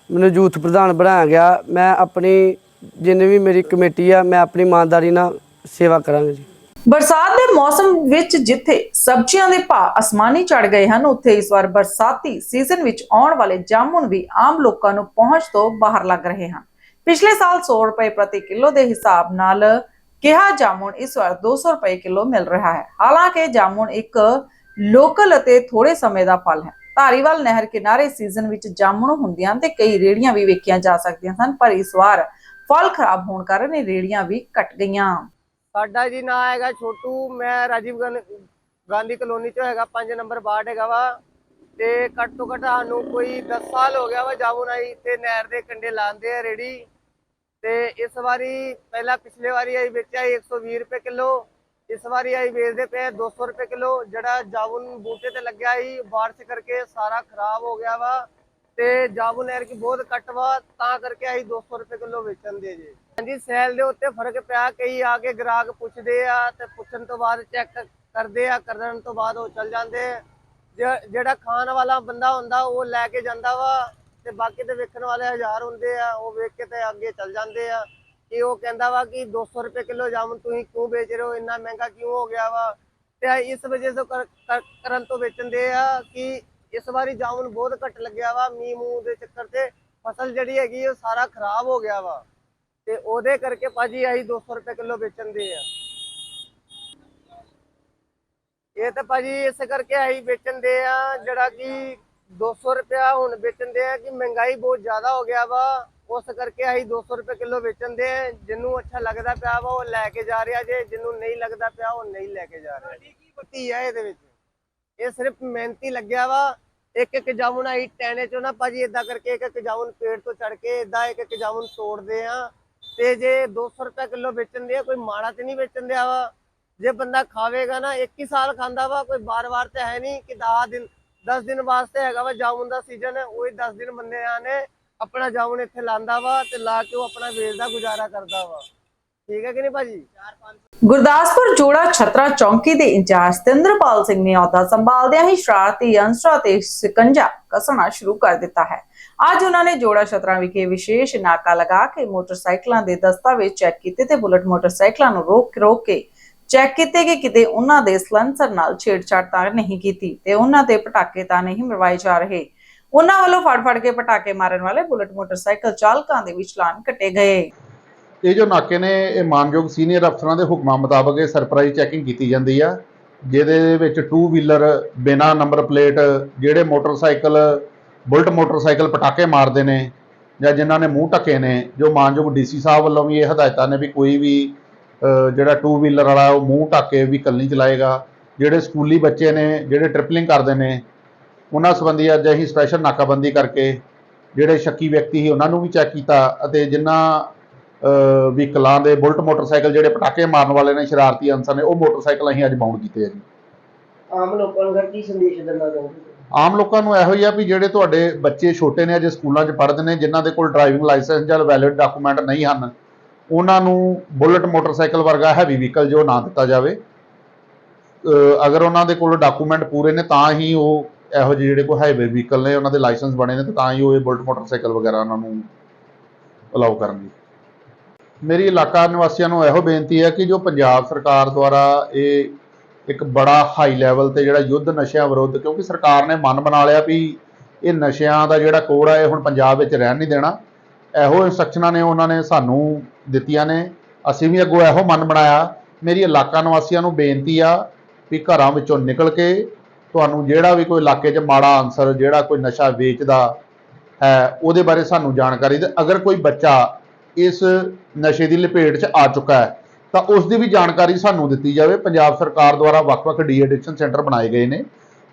ਮੈਨੂੰ ਯੂਥ ਪ੍ਰਧਾਨ ਬਣਾਇਆ ਗਿਆ। ਮੈਂ ਆਪਣੀ ਜਿੰਨੀ ਵੀ ਮੇਰੀ ਕਮੇਟੀ ਆ, ਮੈਂ ਆਪਣੀ ਇਮਾਨਦਾਰੀ ਨਾਲ ਸੇਵਾ ਕਰਾਂਗਾ ਜੀ। ਬਰਸਾਤ ਦੇ ਮੌਸਮ ਵਿੱਚ ਜਿੱਥੇ ਸਬਜ਼ੀਆਂ ਦੇ ਭਾਅ ਅਸਮਾਨੀ ਚੜ ਗਏ ਹਨ, ਉੱਥੇ ਇਸ ਵਾਰ ਬਰਸਾਤੀ ਸੀਜ਼ਨ ਵਿੱਚ ਆਉਣ ਵਾਲੇ ਜਾਮੁਨ ਵੀ ਆਮ ਲੋਕਾਂ ਨੂੰ ਪਹੁੰਚ ਤੋਂ ਬਾਹਰ ਲੱਗ ਰਹੇ ਹਨ। ਪਿਛਲੇ ਸਾਲ 100 ਰੁਪਏ ਪ੍ਰਤੀ ਕਿਲੋ ਦੇ ਹਿਸਾਬ ਨਾਲ ਕਿਹਾ ਜਾਮੁਨ ਇਸ ਵਾਰ 200 ਰੁਪਏ ਕਿਲੋ ਮਿਲ ਰਿਹਾ ਹੈ। ਹਾਲਾਂਕਿ ਜਾਮੁਨ ਇੱਕ ਲੋਕਲ ਅਤੇ ਥੋੜੇ ਸਮੇਂ ਦਾ ਫਲ ਹੈ। ਧਾਰੀਵਾਲ ਨਹਿਰ ਕਿਨਾਰੇ ਸੀਜ਼ਨ ਵਿੱਚ ਜਾਮੁਨ ਹੁੰਦੀਆਂ ਤੇ ਕਈ ਰੇੜੀਆਂ ਵੀ ਵੇਖੀਆਂ ਜਾ ਸਕਦੀਆਂ ਹਨ ਪਰ ਇਸ ਵਾਰ ਫਲ ਖਰਾਬ ਹੋਣ ਕਾਰਨ ਇਹ ਰੇੜੀਆਂ ਵੀ ਕੱਟ ਗਈਆਂ। ਸਾਡਾ ਜੀ ਨਾਂ ਹੈਗਾ ਛੋਟੂ, ਮੈਂ ਰਾਜੀਵ ਗਾਂਧੀ ਕਲੋਨੀ ਚ ਹੈਗਾ 5 ਨੰਬਰ ਵਾਰਡ ਹੈਗਾ ਵਾ। ਤੇ ਘੱਟ ਤੋਂ ਘੱਟ ਸਾਨੂੰ ਕੋਈ 10 ਸਾਲ ਹੋ ਗਿਆ ਵਾ ਜਾਮੁਨ ਤੇ ਨਹਿਰ ਦੇ ਕੰਢੇ ਲਾਉਂਦੇ ਆ ਰੇੜੀ। ਤੇ ਇਸ ਵਾਰੀ ਪਹਿਲਾਂ ਪਿਛਲੇ ਵਾਰੀ ਅਸੀਂ ਵੇਚਿਆ ਸੀ 120 ਰੁਪਏ ਕਿਲੋ। ਇਸ ਵਾਰੀ ਆਈ ਵੇਚਦੇ ਪਏ 200 ਰੁਪਏ ਕਿਲੋ, ਜਿਹੜਾ ਜਾਮੁਨ ਬੂਟੇ ਤੇ ਲੱਗਿਆ ਸੀ, ਬਾਰਿਸ਼ ਕਰਕੇ ਸਾਰਾ ਖਰਾਬ ਹੋ ਗਿਆ ਵਾ ਤੇ ਜਾਮੁਨ ਨਹਿਰ ਕੀ ਬਹੁਤ ਘੱਟ ਵਾ, ਤਾਂ ਕਰਕੇ ਆਈ 200 ਰੁਪਏ ਕਿਲੋ ਵੇਚਣ ਦੇ ਜੀ। ਹਾਂਜੀ, ਸੈਲ ਦੇ ਉੱਤੇ ਫ਼ਰਕ ਪਿਆ, ਕਈ ਆ ਕੇ ਗ੍ਰਾਹਕ ਪੁੱਛਦੇ ਆ ਤੇ ਪੁੱਛਣ ਤੋਂ ਬਾਅਦ ਚੈੱਕ ਕਰਦੇ ਆ, ਕਰਨ ਤੋਂ ਬਾਅਦ ਉਹ ਚੱਲ ਜਾਂਦੇ ਜ- ਜਿਹੜਾ ਖਾਣ ਵਾਲਾ ਬੰਦਾ ਹੁੰਦਾ, ਉਹ ਲੈ ਕੇ ਜਾਂਦਾ ਵਾ ਤੇ ਬਾਕੀ ਤੇ ਵੇਖਣ ਵਾਲੇ ਹਜ਼ਾਰ ਹੁੰਦੇ ਆ, ਉਹ ਵੇਖ ਕੇ ਤੇ ਅੱਗੇ ਚੱਲ ਜਾਂਦੇ ਆ। ਕਿ ਉਹ ਕਹਿੰਦਾ ਵਾ ਕਿ 200 ਰੁਪਏ ਕਿਲੋ ਜਾਮਨ ਤੁਸੀਂ ਕਿਉਂ ਵੇਚ ਰਹੇ ਹੋ? ਇੰਨਾ ਮਹਿੰਗਾ ਕਿਉਂ ਹੋ ਗਿਆ ਵਾ? ਤੇ ਇਸ ਵਜ੍ਹਾ ਤੋਂ ਕਰਨ ਤੋਂ ਵੇਚਣ ਦੇ ਆ ਕਿ ਇਸ ਵਾਰੀ ਜਾਮਨ ਬਹੁਤ ਘੱਟ ਲੱਗਿਆ ਵਾ ਮੀਂਹ ਮੂੰਹ ਦੇ ਚੱਕਰ ਤੇ। ਫਸਲ ਜਿਹੜੀ ਹੈਗੀ ਉਹ ਸਾਰਾ ਖਰਾਬ ਹੋ ਗਿਆ ਵਾ। ਤੇ ਉਹਦੇ ਕਰਕੇ ਭਾਜੀ ਆਹੀ 200 ਰੁਪਏ ਕਿਲੋ ਵੇਚਣ ਦੇ ਆ। ਇਹ ਤਾਂ ਭਾਜੀ ਇਸ ਕਰਕੇ ਆਹੀ ਵੇਚਣ ਦੇ ਆ ਜਿਹੜਾ ਕਿ 200 ਰੁਪਇਆ ਹੁਣ ਵੇਚਣ ਦੇ ਆ ਕਿ ਮਹਿੰਗਾਈ ਬਹੁਤ ਜ਼ਿਆਦਾ ਹੋ ਗਿਆ ਵਾ। ਉਸ ਕਰਕੇ ਆਹੀ 200 ਰੁਪਏ ਕਿਲੋ ਵੇਚਣ ਦੇ ਆ ਜਿਹਨੂੰ ਅੱਛਾ ਲੱਗਦਾ ਪਿਆ ਵਾ ਉਹ ਲੈ ਕੇ ਜਾ ਰਿਹਾ ਜੇ ਜਿਹਨੂੰ ਨਹੀਂ ਲੱਗਦਾ ਪਿਆ ਉਹ ਨਹੀਂ ਲੈ ਕੇ ਜਾ ਰਿਹਾ। ਪਤੀ ਆ ਇਹਦੇ ਵਿੱਚ। ਇਹ ਸਿਰਫ ਮਿਹਨਤੀ ਲੱਗਿਆ ਵਾ। ਇੱਕ ਇੱਕ ਜਾਮੁਨ ਆਈ ਟੈਨੇ ਚੋਂ ਨਾ ਭਾਜੀ ਇਦਾਂ ਕਰਕੇ ਇੱਕ ਇੱਕ ਜਾਮੁਨ ਪੇੜ ਤੋਂ ਚੜ ਕੇ ਇਦਾਂ ਇੱਕ ਇੱਕ ਜਾਮੁਨ ਤੋੜਦੇ ਆ ਤੇ ਜੇ 200 ਰੁਪਏ ਕਿਲੋ ਵੇਚਣ ਦੇ ਆ ਕੋਈ ਮਾੜਾ ਤੇ ਨਹੀਂ ਵੇਚਣ ਦਿਆ ਵਾ। ਜੇ ਬੰਦਾ ਖਾਵੇਗਾ ਨਾ ਇੱਕ ਹੀ ਸਾਲ ਖਾਂਦਾ ਵਾ ਕੋਈ ਬਾਰ-ਬਾਰ ਤੇ ਹੈ ਨਹੀਂ ਕਿ 10 ਦਿਨ 10 ਦਿਨ ਵਾਸਤੇ ਹੈਗਾ ਵਾ ਜਾਮੁਨ ਦਾ ਸੀਜ਼ਨ। ਹੈ ਉਹੀ 10 ਦਿਨ ਬੰਦਿਆਂ ਨੇ ਆਪਣਾ ਜਾਮੁਨ ਇੱਥੇ ਲਾਂਦਾ ਵਾ ਤੇ ਲਾ ਕੇ ਉਹ ਆਪਣਾ ਵੇਚਦਾ ਗੁਜ਼ਾਰਾ ਕਰਦਾ ਵਾ। ਠੀਕ ਹੈ ਕਿ ਨਹੀਂ ਭਾਜੀ? ਗੁਰਦਾਸਪੁਰ ਜੋੜਾ ਛਤਰਾ ਚੌਂਕੀ ਦੇ ਇੰਚਾਰਜ ਸਤਿੰਦਰਪਾਲ ਸਿੰਘ ਨੇ ਅਹੁਦਾ ਸੰਭਾਲਦਿਆਂ ਹੀ ਸ਼ਰਾਰਤੀ ਅੰਸਰਾਂ ਤੇ ਸਿਕੰਜਾ ਕਸਣਾ ਸ਼ੁਰੂ ਕਰ ਦਿੱਤਾ ਹੈ। ਅੱਜ ਉਹਨਾਂ ਨੇ ਜੋੜਾ ਛਤਰਾ ਵਿਖੇ ਵਿਸ਼ੇਸ਼ ਨਾਕਾ ਲਗਾ ਕੇ ਮੋਟਰਸਾਈਕਲਾਂ ਦੇ ਦਸਤਾਵੇਜ਼ ਚੈੱਕ ਕੀਤੇ ਤੇ ਬੁਲਟ ਮੋਟਰਸਾਈਕਲਾਂ ਨੂੰ ਰੋਕ ਰੋਕ ਕੇ ਚੈੱਕ ਕੀਤੇ ਕਿ ਕਿਤੇ ਉਹਨਾਂ ਦੇ ਸਲੈਂਸਰ ਨਾਲ ਛੇੜਛਾੜ ਤਾਂ ਨਹੀਂ ਕੀਤੀ ਤੇ ਉਹਨਾਂ ਤੇ ਪਟਾਕੇ ਤਾਂ ਨਹੀਂ ਮਰਵਾਏ ਜਾ ਰਹੇ। ਉਹਨਾਂ ਵੱਲੋਂ ਫੜ ਫੜ ਕੇ ਪਟਾਕੇ ਮਾਰਨ ਵਾਲੇ ਬੁਲਟ ਮੋਟਰਸਾਈਕਲ ਚਾਲਕਾਂ ਦੇ ਵੀ ਚਲਾਨ ਕੱਟੇ ਗਏ। ਇਹ ਜੋ ਨਾਕੇ ਨੇ, ਇਹ ਮਾਨਯੋਗ ਸੀਨੀਅਰ ਅਫਸਰਾਂ ਦੇ ਹੁਕਮਾਂ ਮੁਤਾਬਕ ਇਹ ਸਰਪ੍ਰਾਈਜ਼ ਚੈਕਿੰਗ ਕੀਤੀ ਜਾਂਦੀ ਆ, ਜਿਹਦੇ ਵਿੱਚ ਟੂ ਵੀਲਰ ਬਿਨਾ ਨੰਬਰ ਪਲੇਟ ਜਿਹੜੇ ਮੋਟਰਸਾਈਕਲ, ਬੁਲਟ ਮੋਟਰਸਾਈਕਲ ਪਟਾਕੇ ਮਾਰਦੇ ਨੇ ਜਾਂ ਜਿਨ੍ਹਾਂ ਨੇ ਮੂੰਹ ਢੱਕੇ ਨੇ, ਜੋ ਮਾਨਯੋਗ ਡੀਸੀ ਸਾਹਿਬ ਵੱਲੋਂ ਵੀ ਇਹ ਹਦਾਇਤਾਂ ਨੇ ਵੀ ਕੋਈ ਵੀ ਜਿਹੜਾ ਟੂ ਵੀਲਰ ਵਾਲਾ ਉਹ ਮੂੰਹ ਢੱਕ ਕੇ ਕੱਲ ਨਹੀਂ ਚਲਾਏਗਾ, ਜਿਹੜੇ ਸਕੂਲੀ ਬੱਚੇ ਨੇ, ਜਿਹੜੇ ਟ੍ਰਿਪਲਿੰਗ ਕਰਦੇ ਨੇ ਉਹਨਾਂ ਸੰਬੰਧੀ ਅੱਜ ਅਸੀਂ ਸਪੈਸ਼ਲ ਨਾਕਾਬੰਦੀ ਕਰਕੇ ਜਿਹੜੇ ਸ਼ੱਕੀ ਵਿਅਕਤੀ ਸੀ ਉਹਨਾਂ ਨੂੰ ਵੀ ਚੈੱਕ ਕੀਤਾ ਅਤੇ ਜਿਨ੍ਹਾਂ ਵਹੀਕਲਾਂ ਦੇ ਬੁਲਟ ਮੋਟਰਸਾਈਕਲ ਜਿਹੜੇ ਪਟਾਕੇ ਮਾਰਨ ਵਾਲੇ ਨੇ ਸ਼ਰਾਰਤੀ ਅਨਸਰ ਨੇ ਉਹ ਮੋਟਰਸਾਈਕਲ ਅਸੀਂ ਅੱਜ ਬਾਉਂਡ ਕੀਤੇ ਆ ਜੀ। ਆਮ ਲੋਕਾਂ ਨੂੰ ਕੀ ਸੰਦੇਸ਼ ਦੇਣਾ ਚਾਹੁੰਦੇ ਆਮ ਲੋਕਾਂ ਨੂੰ ਇਹੋ ਹੀ ਆ ਵੀ ਜਿਹੜੇ ਤੁਹਾਡੇ ਬੱਚੇ ਛੋਟੇ ਨੇ ਅਜੇ ਸਕੂਲਾਂ 'ਚ ਪੜ੍ਹਦੇ ਨੇ ਜਿਨ੍ਹਾਂ ਦੇ ਕੋਲ ਡਰਾਈਵਿੰਗ ਲਾਇਸੈਂਸ ਜਾਂ ਵੈਲਿਡ ਡਾਕੂਮੈਂਟ ਨਹੀਂ ਹਨ ਉਹਨਾਂ ਨੂੰ ਬੁਲਟ ਮੋਟਰਸਾਈਕਲ ਵਰਗਾ ਹੈਵੀ ਵਹੀਕਲ ਜੋ ਨਾ ਦਿੱਤਾ ਜਾਵੇ। ਅਗਰ ਉਹਨਾਂ ਦੇ ਕੋਲ ਡਾਕੂਮੈਂਟ ਪੂਰੇ ਨੇ ਤਾਂ ਹੀ ਉਹ ਇਹੋ ਜਿਹੇ ਜਿਹੜੇ ਕੋਈ ਹਾਈਵੇ ਵਹੀਕਲ ਨੇ, ਉਹਨਾਂ ਦੇ ਲਾਇਸੈਂਸ ਬਣੇ ਨੇ, ਤੇ ਤਾਂ ਹੀ ਉਹ ਇਹ ਬੁਲਟ ਮੋਟਰਸਾਈਕਲ ਵਗੈਰਾ ਉਹਨਾਂ ਨੂੰ ਅਲਾਉ ਕਰਨਗੇ। ਮੇਰੀ ਇਲਾਕਾ ਨਿਵਾਸੀਆਂ ਨੂੰ ਇਹੋ ਬੇਨਤੀ ਹੈ ਕਿ ਜੋ ਪੰਜਾਬ ਸਰਕਾਰ ਦੁਆਰਾ ਇਹ ਇੱਕ ਬੜਾ ਹਾਈ ਲੈਵਲ ਤੇ ਜਿਹੜਾ ਯੁੱਧ ਨਸ਼ਿਆਂ ਵਿਰੁੱਧ, ਕਿਉਂਕਿ ਸਰਕਾਰ ਨੇ ਮਨ ਬਣਾ ਲਿਆ ਵੀ ਇਹ ਨਸ਼ਿਆਂ ਦਾ ਜਿਹੜਾ ਕੋੜ ਹੈ ਇਹ ਹੁਣ ਪੰਜਾਬ ਵਿੱਚ ਰਹਿਣ ਨਹੀਂ ਦੇਣਾ। ਇਹੋ ਇੰਸਟਰਕਸ਼ਨਾਂ ਨੇ ਉਹਨਾਂ ਨੇ ਸਾਨੂੰ ਦਿੱਤੀਆਂ ਨੇ। ਅਸੀਂ ਵੀ ਅੱਗੋਂ ਇਹੋ ਮਨ ਬਣਾਇਆ। ਮੇਰੀ ਇਲਾਕਾ ਨਿਵਾਸੀਆਂ ਨੂੰ ਬੇਨਤੀ ਆ ਵੀ ਘਰਾਂ ਵਿੱਚੋਂ ਨਿਕਲ ਕੇ ਤੁਹਾਨੂੰ ਜਿਹੜਾ ਵੀ ਕੋਈ ਇਲਾਕੇ 'ਚ ਮਾੜਾ ਅਨਸਰ ਜਿਹੜਾ ਕੋਈ ਨਸ਼ਾ ਵੇਚਦਾ ਹੈ, ਉਹਦੇ ਬਾਰੇ ਸਾਨੂੰ ਜਾਣਕਾਰੀ ਦੇ। ਅਗਰ ਕੋਈ ਬੱਚਾ ਇਸ ਨਸ਼ੇ ਦੀ ਲਪੇਟ 'ਚ ਆ ਚੁੱਕਾ ਹੈ, ਤਾਂ ਉਸ ਦੀ ਵੀ ਜਾਣਕਾਰੀ ਸਾਨੂੰ ਦਿੱਤੀ ਜਾਵੇ। ਪੰਜਾਬ ਸਰਕਾਰ ਦੁਆਰਾ ਵੱਖ-ਵੱਖ ਡੀ ਐਡਿਕਸ਼ਨ ਸੈਂਟਰ ਬਣਾਏ ਗਏ ਨੇ।